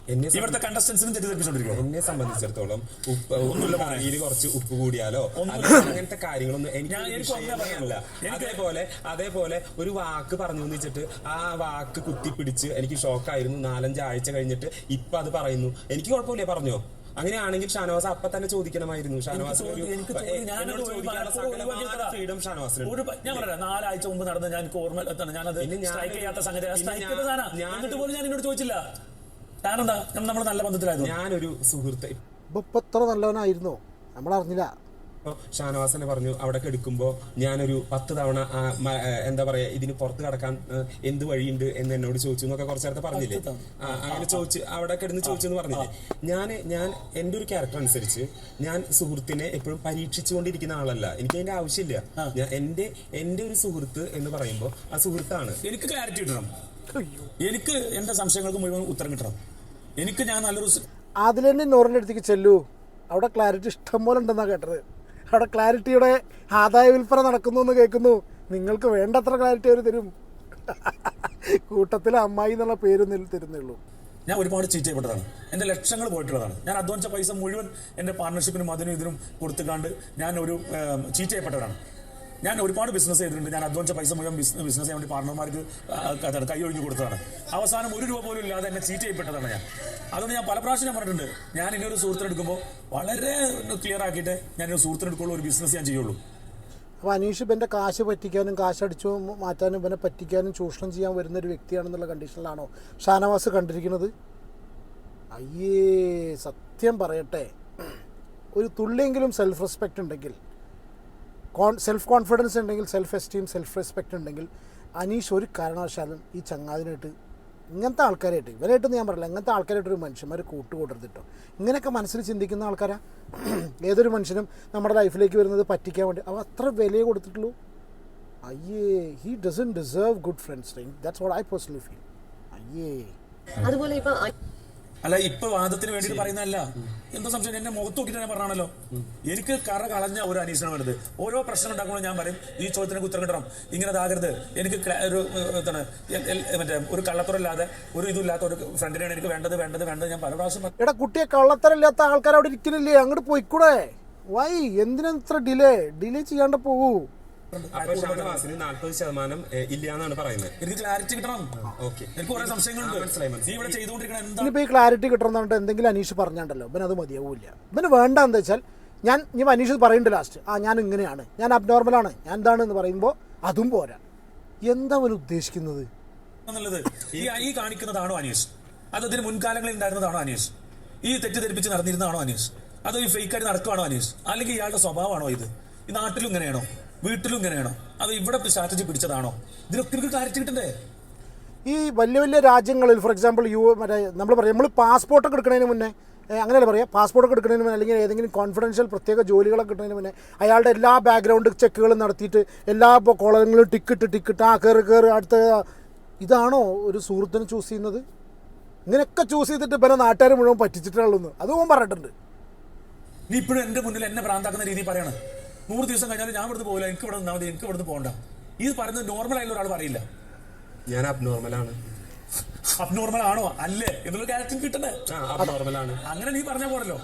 എന്നെ ഇവിടുത്തെ കണ്ടസ്റ്റൻസിനും തെറ്റിദ്ധരിപ്പിച്ചോണ്ടിരിക്കുകയാണ് എന്നെ സംബന്ധിച്ചിടത്തോളം ഉപ്പ് ഉപ്പുള്ള ഭാര്യയിൽ കുറച്ച് ഉപ്പ് കൂടിയാലോ? അങ്ങനത്തെ കാര്യങ്ങളൊന്നും എനിക്ക് അതേപോലെ അതേപോലെ ഒരു വാക്ക് പറഞ്ഞു വെച്ചിട്ട് ആ വാക്ക് കുത്തിപ്പിടിച്ച് എനിക്ക് ഷോക്കായിരുന്നു നാലഞ്ച് ആഴ്ച കഴിഞ്ഞിട്ട് ഇപ്പൊ അത് പറയുന്നു. എനിക്ക് കുഴപ്പമില്ല? പറഞ്ഞോ? അങ്ങനെയാണെങ്കിൽ ഷാനവാസ് അപ്പൊ തന്നെ ചോദിക്കണമായിരുന്നു. ഷാനവാസ് ഫ്രീഡം ഷാനവാസിനുണ്ട്. ഒരു ഞാൻ പറയാം. നാലാഴ്ച മുമ്പ് നടന്ന ഞാൻ ഓർമ്മ ഞാനത് ഞാൻ- സ്ട്രൈക്ക് ചെയ്യാത്ത സംഗതി എന്നിട്ട് പോലും ഞാൻ എന്നോട് ചോദിച്ചില്ല. കാരണം എന്താ? നമ്മൾ നല്ല ബന്ധത്തിലായിരുന്നു ഞാനൊരു സുഹൃത്ത് ഇപ്പൊ ഇപ്പൊ ഇത്ര നല്ലവനായിരുന്നോ? നമ്മളറിഞ്ഞില്ല ഇപ്പൊ ഷാനവാസനെ പറഞ്ഞു അവിടെ എടുക്കുമ്പോൾ ഞാനൊരു പത്ത് തവണ എന്താ പറയാ ഇതിന് പുറത്ത് കടക്കാൻ എന്ത് വഴിയുണ്ട് എന്ന് എന്നോട് ചോദിച്ചു എന്നൊക്കെ കുറച്ച് നേരത്തെ പറഞ്ഞില്ലേ? അങ്ങനെ ചോദിച്ച് അവിടെ കിടന്ന് ചോദിച്ചെന്ന് പറഞ്ഞില്ലേ? ഞാൻ ഞാൻ എന്റെ ഒരു ക്യാരക്ടർ അനുസരിച്ച് ഞാൻ സുഹൃത്തിനെ എപ്പോഴും പരീക്ഷിച്ചുകൊണ്ടിരിക്കുന്ന ആളല്ല. എനിക്ക് അതിന്റെ ആവശ്യമില്ല. ഞാൻ എന്റെ എന്റെ ഒരു സുഹൃത്ത് എന്ന് പറയുമ്പോൾ ആ സുഹൃത്താണ്. എനിക്ക് ക്ലാരിറ്റി കിട്ടണം. എനിക്ക് എന്റെ സംശയങ്ങൾക്ക് മുഴുവൻ ഉത്തരം കിട്ടണം. എനിക്ക് ഞാൻ നല്ലൊരു അതിലെന്നെ നോറിന്റെ അടുത്തേക്ക് ചെല്ലൂ. അവിടെ ക്ലാരിറ്റി ഇഷ്ടം പോലെ ഉണ്ടെന്നാണ് കേട്ടത്. അവിടെ ക്ലാരിറ്റിയുടെ ആദായ വിൽപ്പന നടക്കുന്നു എന്ന് കേൾക്കുന്നു. നിങ്ങൾക്ക് വേണ്ടത്ര ക്ലാരിറ്റി അവർ തരും. കൂട്ടത്തിൽ അമ്മായി എന്നുള്ള പേര് തരുന്നുള്ളൂ. ഞാൻ ഒരുപാട് ചീറ്റ് ചെയ്യപ്പെട്ടതാണ്. എന്റെ ലക്ഷങ്ങൾ പോയിട്ടുള്ളതാണ്. ഞാൻ അധ്വാനിച്ച പൈസ മുഴുവൻ എന്റെ പാർട്ണർഷിപ്പിനും അതിനും ഇതിനും കൊടുത്തുകാണ്ട് ഞാൻ ഒരു ചീറ്റ് ചെയ്യപ്പെട്ടവരാണ് ഞാൻ ഒരുപാട് ബിസിനസ് ചെയ്തിട്ടുണ്ട്. ഞാൻ അധ്വാനിച്ച പൈസ മുഴുവൻ ബിസിനസ് ചെയ്യാൻ വേണ്ടി പാർട്ണർമാർക്ക് കൈയൊഴിഞ്ഞു കൊടുത്തതാണ്. അവസാനം ഒരു രൂപ പോലും ഇല്ലാതെ എന്നെ ചീറ്റ് ചെയ്യപ്പെട്ടതാണ് ഞാൻ. അതുകൊണ്ട് ഞാൻ പല പ്രാവശ്യം ഞാൻ പറഞ്ഞിട്ടുണ്ട്. ഞാൻ ഇനിയൊരു സുഹൃത്തിനെടുക്കുമ്പോൾ വളരെ ക്ലിയർ ആക്കിയിട്ട് ഞാൻ ഒരു സുഹൃത്തിനെടുക്കുള്ള ഒരു ബിസിനസ് ഞാൻ ചെയ്യുള്ളൂ. അപ്പോൾ അനീഷ് ഇവന്റെ കാശ് പറ്റിക്കാനും കാശ് അടിച്ചു മാറ്റാനും ഇവനെ പറ്റിക്കാനും ചൂഷണം ചെയ്യാൻ വരുന്ന ഒരു വ്യക്തിയാണെന്നുള്ള കണ്ടീഷനിലാണോ ഷാനവാസ് കണ്ടിരിക്കുന്നത്? അയ്യേ സത്യം പറയട്ടെ. ഒരു തുള്ളിയെങ്കിലും സെൽഫ് റെസ്പെക്റ്റ് ഉണ്ടെങ്കിൽ കോൺ സെൽഫ് കോൺഫിഡൻസ് ഉണ്ടെങ്കിൽ സെൽഫ് എസ്റ്റീം സെൽഫ് റെസ്പെക്റ്റ് ഉണ്ടെങ്കിൽ അനീഷ് ഒരു കാരണവശാലും ഈ ചങ്ങാതിനായിട്ട് ഇങ്ങനത്തെ ആൾക്കാരായിട്ട് ഇവരായിട്ടൊന്നും ഞാൻ പറയില്ല ഇങ്ങനത്തെ ആൾക്കാരായിട്ട് ഒരു മനുഷ്യന്മാർ കൂട്ടുകൂടരുത് കേട്ടോ ഇങ്ങനെയൊക്കെ മനസ്സിൽ ചിന്തിക്കുന്ന ആൾക്കാരാ. ഏതൊരു മനുഷ്യനും നമ്മുടെ ലൈഫിലേക്ക് വരുന്നത് പറ്റിക്കാൻ വേണ്ടി അവ അത്ര വിലയെ കൊടുത്തിട്ടുള്ളൂ. അയ്യേ he doesn't deserve good friends that's what I personally feel അയ്യേ. അതുപോലെ ഇപ്പൊ അല്ല ഇപ്പൊ വാദത്തിന് വേണ്ടിട്ട് പറയുന്നതല്ല. എന്താ സംശയം? എന്നെ മുഖത്ത് നോക്കിയിട്ട് ഞാൻ പറഞ്ഞാണല്ലോ. എനിക്ക് കറ കളഞ്ഞ ഒരു അന്വേഷണം വേണ്ടത്. ഓരോ പ്രശ്നം ഉണ്ടാക്കുമ്പോൾ ഞാൻ പറയും ഈ ചോദ്യത്തിനൊക്കെ ഉത്തരം കിട്ടണം. ഇങ്ങനെ ഇതാകരുത്. എനിക്ക് ഒരു എന്താണ് മറ്റേ ഒരു കള്ളത്തരമില്ലാതെ ഒരു ഇതുമില്ലാത്ത ഒരു ഫ്രണ്ടിനെയാണ് എനിക്ക് വേണ്ടത് വേണ്ടത് വേണ്ടത് ഞാൻ പല പ്രാവശ്യം പറഞ്ഞു. എടാ കുട്ടിയെ കള്ളത്തരമില്ലാത്ത ആൾക്കാർ അവിടെ ഇരിക്കുന്നില്ലേ? അങ്ങോട്ട് പോയിക്കൂടെ? വൈ എന്തിനാ ഇത്ര ഡിലേ? ഡിലേ ചെയ്യാണ്ട് പോകൂ അപ്പൊ ഷാനവാസിന് നാൽപ്പത് ശതമാനം ഏ, ഇല്ല എന്നാണ് പറയുന്നത്. എനിക്ക് ക്ലാരിറ്റി കിട്ടണം. ഓക്കെ. എനിക്ക് കുറെ സംശയങ്ങളുണ്ട്. മനസ്സിലായി, നീ ഇവിടെ ചെയ്തുകൊണ്ടിരിക്കണ എന്താ ഇനിയിപ്പോൾ ഈ ക്ലാരിറ്റി കിട്ടണമെന്നുണ്ട് എന്തെങ്കിലും അനീഷ് പറഞ്ഞാണ്ടല്ലോ. ഇവൻ അത് മതിയാവില്ല. ഇവന് വേണ്ട എന്താ വെച്ചാൽ ഞാൻ ഇനി അനീഷ് പറയുന്നുണ്ട് ലാസ്റ്റ് ആ ഞാൻ ഇങ്ങനെയാണ്. ഞാൻ അബ്നോർമലാണ് ഞാൻ എന്താണ് എന്ന് പറയുമ്പോൾ അതും പോരാ. എന്താ അവൻ ഉദ്ദേശിക്കുന്നത്? എന്നുള്ളത് ഈ ഈ കാണിക്കുന്നതാണോ അനീഷ്? അത് അതിന് മുൻകാലങ്ങളിൽ ഉണ്ടായിരുന്നതാണോ അനീഷ്? ഈ തെറ്റിദ്ധരിപ്പിച്ച് നടന്നിരുന്നതാണോ അനീഷ്? അതോ ഈ ഫേക്കായിട്ട് നടക്കുവാണോ അനീഷ്? അല്ലെങ്കിൽ ഇയാളുടെ സ്വഭാവമാണോ ഇത്? ഈ നാട്ടിലും ഇങ്ങനെയാണോ? വീട്ടിലും ഇങ്ങനെയാണോ? അത് ഇവിടെ സ്ട്രാറ്റജി പിടിച്ചതാണോ? ഇതിനൊക്കെ എനിക്ക് ക്ലാരിറ്റി കിട്ടണ്ടേ ഈ വലിയ വലിയ രാജ്യങ്ങളിൽ ഫോർ എക്സാമ്പിൾ യു മറ്റേ നമ്മൾ പറയാം നമ്മൾ പാസ്പോർട്ടൊക്കെ എടുക്കുന്നതിന് മുന്നേ അങ്ങനെയല്ല പറയാം പാസ്പോർട്ടൊക്കെ എടുക്കുന്നതിന് മുന്നേ അല്ലെങ്കിൽ ഏതെങ്കിലും കോൺഫിഡൻഷ്യൽ പ്രത്യേക ജോലികളൊക്കെ കിട്ടുന്നതിന് മുന്നേ അയാളുടെ എല്ലാ ബാക്ക്ഗ്രൗണ്ട് ചെക്കുകളും നടത്തിയിട്ട് എല്ലാ കോളങ്ങളും ടിക്കറ്റ് ടിക്കറ്റ് ആ കയറി കയറി അടുത്ത ഇതാണോ ഒരു സുഹൃത്തിനെ ചൂസ് ചെയ്യുന്നത്? ഇങ്ങനെയൊക്കെ ചൂസ് ചെയ്തിട്ട് പിന്നെ നാട്ടുകാർ മുഴുവൻ പറ്റിച്ചിട്ടുള്ളൂ അത് ഓൻ പറഞ്ഞിട്ടുണ്ട്. നീ ഇപ്പോഴും എന്റെ മുന്നിൽ എന്നെ ഭ്രാന്താക്കുന്ന രീതിയിൽ പറയണം. നൂറ് ദിവസം കഴിഞ്ഞാലും ഞാൻ ഇവിടുന്ന് പോകില്ല എനിക്ക് ഇവിടെ നിന്നാൽ മതി. എനിക്ക് ഇവിടുന്ന് പോകണ്ട. ഇത് പറയുന്നത് നോർമൽ ആയിട്ടുള്ള ഒരാൾ പറയില്ല. ഞാൻ അബ്നോർമൽ ആണ്. അബ്നോർമൽ ആണോ? അല്ലേ? എന്നുള്ള ക്യാരക്ടർ കിട്ടണേ ആ അബ്നോർമലാണ് അങ്ങനെ നീ പറഞ്ഞ പോരല്ലോ.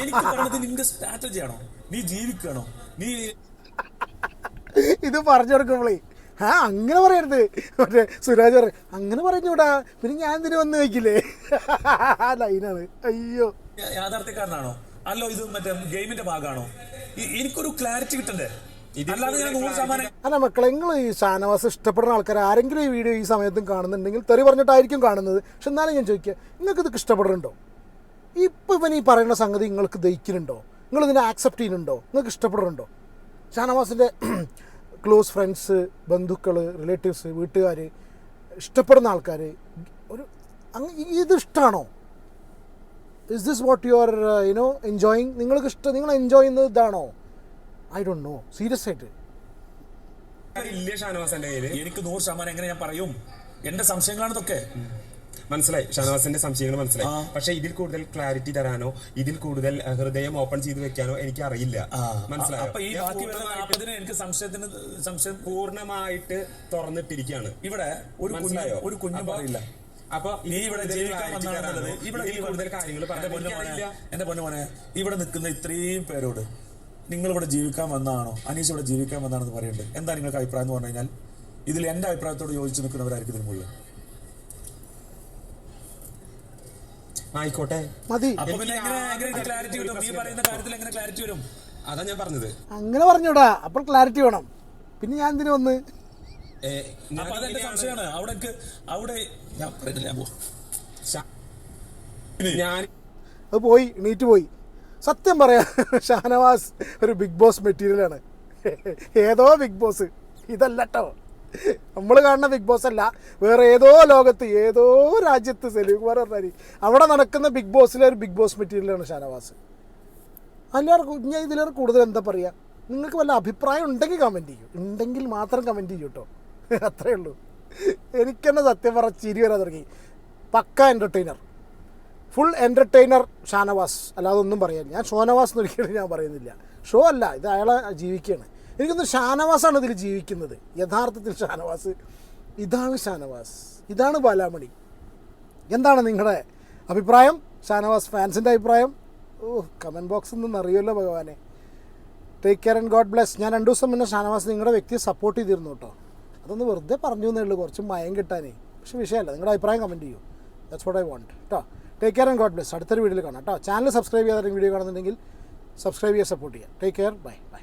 എനിക്ക് പറഞ്ഞത് നിന്റെ സ്ട്രാറ്റജി ആണോ? നീ ജീവിക്കണോ നീ ഇത് പറഞ്ഞു കൊടുക്കുമ്പോളേ ആ അങ്ങനെ പറയരുത്. മറ്റേ സുരാജ് പറയും അങ്ങനെ പറഞ്ഞൂടാ. പിന്നെ ഞാൻ ഇതിന് വന്ന് വയ്ക്കില്ലേ ആ ലൈനാണ് അയ്യോ. യാഥാർത്ഥ്യക്കാരനാണോ? അല്ലോ ഇത് മറ്റേ ഗെയിമിന്റെ ഭാഗമാണോ? എനിക്കൊരു ക്ലാരിറ്റി കിട്ടണ്ടേ? അല്ല മക്കളെ നിങ്ങൾ ഈ ഷാനവാസ് ഇഷ്ടപ്പെടുന്ന ആൾക്കാർ ആരെങ്കിലും ഈ വീഡിയോ ഈ സമയത്തും കാണുന്നുണ്ടെങ്കിൽ തെറി പറഞ്ഞിട്ടായിരിക്കും കാണുന്നത്. പക്ഷെ എന്നാലും ഞാൻ ചോദിക്കുക നിങ്ങൾക്ക് ഇത് ഇഷ്ടപ്പെടുന്നുണ്ടോ ഇപ്പം ഇവൻ ഈ പറയുന്ന സംഗതി നിങ്ങൾക്ക് ദഹിക്കുന്നുണ്ടോ? നിങ്ങൾ ഇതിനെ ആക്സെപ്റ്റ് ചെയ്യുന്നുണ്ടോ? നിങ്ങൾക്ക് ഇഷ്ടപ്പെടുന്നുണ്ടോ ഷാനവാസിന്റെ ക്ലോസ് ഫ്രണ്ട്സ് ബന്ധുക്കൾ റിലേറ്റീവ്സ് വീട്ടുകാർ ഇഷ്ടപ്പെടുന്ന ആൾക്കാർ ഒരു അങ്ങ് ഇത് ഇഷ്ടമാണോ is this what you are you know enjoying നിങ്ങൾക്ക് ഇഷ്ടം നിങ്ങൾ എൻജോയ് ചെയ്യുന്നത് ഇതാണോ? ഐ ഡോണ്ട് നോ സീരിയസ് ആയിട്ട്. ഇല്ല ഷാനവാസന്റെ കയ്യിൽ. എനിക്ക് നൂറ് ശതമാനം എങ്ങനെ ഞാൻ പറയും? എന്റെ സംശയങ്ങളാണ് ഇതൊക്കെ. മനസ്സിലായി? ഷാനവാസിന്റെ സംശയങ്ങൾ മനസ്സിലായി. പക്ഷെ ഇതിൽ കൂടുതൽ ക്ലാരിറ്റി തരാനോ ഇതിൽ കൂടുതൽ ഹൃദയം ഓപ്പൺ ചെയ്ത് വെക്കാനോ എനിക്ക് അറിയില്ല മനസ്സിലായോ? എനിക്ക് സംശയത്തിന് സംശയം പൂർണമായിട്ട് തുറന്നിട്ടിരിക്കുകയാണ്. ഇവിടെ ഒരു കുഞ്ഞു ഒരു കുഞ്ഞു പറയില്ല. അപ്പൊ നീ ഇവിടെ ജീവിക്കാൻ വന്നാണെന്നുള്ളത് ഇവിടെ കൂടുതൽ കാര്യങ്ങൾ എന്റെ പറയാൻ പൊന്നു മോനെ എന്റെ പൊന്നു മോനെ ഇവിടെ നിൽക്കുന്ന ഇത്രയും പേരോട് നിങ്ങൾ ഇവിടെ ജീവിക്കാൻ വന്നാണോ? അനീഷ് ഇവിടെ ജീവിക്കാൻ വന്നാണെന്ന് പറയുന്നുണ്ട് എന്താ നിങ്ങൾക്ക് അഭിപ്രായം എന്ന് പറഞ്ഞു കഴിഞ്ഞാൽ ഇതിൽ എന്റെ അഭിപ്രായത്തോട് യോജിച്ച് നിൽക്കുന്നവരായിരിക്കും ഇതിന് മുകളിൽ. ആയിക്കോട്ടെ. മതി. ക്ലാരിറ്റി നീ പറയുന്ന കാര്യത്തിൽ എങ്ങനെ ക്ലാരിറ്റി വരും? അതാ ഞാൻ പറഞ്ഞത്. അങ്ങനെ പറഞ്ഞൂടാ. അപ്പോൾ ക്ലാരിറ്റി വേണം. പിന്നെ ഞാൻ എന്തിനു വന്ന്? അപ്പൊ അതെന്റെ സംശയമാണ്. അവിടെ അവിടെ ഞാൻ. ഞാൻ അത് പോയി നീറ്റ് പോയി. സത്യം പറയാ ഷാനവാസ് ഒരു ബിഗ് ബോസ് മെറ്റീരിയലാണ്. ഏതോ ബിഗ് ബോസ്. ഇതല്ല കേട്ടോ നമ്മൾ കാണുന്ന ബിഗ് ബോസ് അല്ല വേറെ ഏതോ ലോകത്ത് ഏതോ രാജ്യത്ത് സെലികുമാർ പറഞ്ഞാൽ അവിടെ നടക്കുന്ന ബിഗ് ബോസിലെ ഒരു ബിഗ് ബോസ് മെറ്റീരിയലാണ് ഷാനവാസ്. അല്ലാർക്കും ഞാൻ ഇതിലേറെ കൂടുതൽ എന്താ പറയുക നിങ്ങൾക്ക് വല്ല അഭിപ്രായം ഉണ്ടെങ്കിൽ കമന്റ് ചെയ്യൂ. ഉണ്ടെങ്കിൽ മാത്രം കമന്റ് ചെയ്യൂ കേട്ടോ അത്രേ ഉള്ളൂ. എനിക്കെന്നെ സത്യം പറഞ്ഞ ചിരി വരാൻ തുടങ്ങി. പക്ക എന്റർടൈനർ ഫുൾ എന്റർടൈനർ ഷാനവാസ്. അല്ലാതെ ഒന്നും പറയാൻ ഞാൻ ഷോനവാസ് എന്ന് ഒരിക്കലും ഞാൻ പറയുന്നില്ല. ഷോ അല്ല ഇത് അയാളെ ജീവിക്കുകയാണ് എനിക്കൊന്ന് ഷാനവാസാണ് ഇതിൽ ജീവിക്കുന്നത്. യഥാർത്ഥത്തിൽ ഷാനവാസ്. ഇതാണ് ഷാനവാസ്. ഇതാണ് ബാലാമണി. എന്താണ് നിങ്ങളുടെ അഭിപ്രായം? ഷാനവാസ് ഫാൻസിന്റെ അഭിപ്രായം? ഓ കമന്റ് ബോക്സിൽ നിന്ന് അറിയുമല്ലോ ഭഗവാനെ. Take care and God bless ഞാൻ രണ്ടു ദിവസം മുന്നേ ഷാനവാസ് നിങ്ങളുടെ വ്യക്തിയെ സപ്പോർട്ട് ചെയ്തിരുന്നു കേട്ടോ. അതൊന്ന് വെറുതെ പറഞ്ഞു എന്നേ ഉള്ളൂ. കുറച്ച് മയം കിട്ടാനേ. പക്ഷെ വിഷയമല്ല. നിങ്ങളുടെ അഭിപ്രായം കമന്റ് ചെയ്യൂ. ദാറ്റ്സ് വാട്ട് ഐ വോണ്ട് കേട്ടോ take care and God bless അടുത്തൊരു വീഡിയോയിൽ കാണാം. കേട്ടോ ചാനൽ സബ്സ്ക്രൈബ് ചെയ്യാതെ വീഡിയോ കാണുന്നുണ്ടെങ്കിൽ സബ്സ്ക്രൈബ് ചെയ്യാൻ സപ്പോർട്ട് ചെയ്യാം ടേക്ക് കെയർ ബൈ ബൈ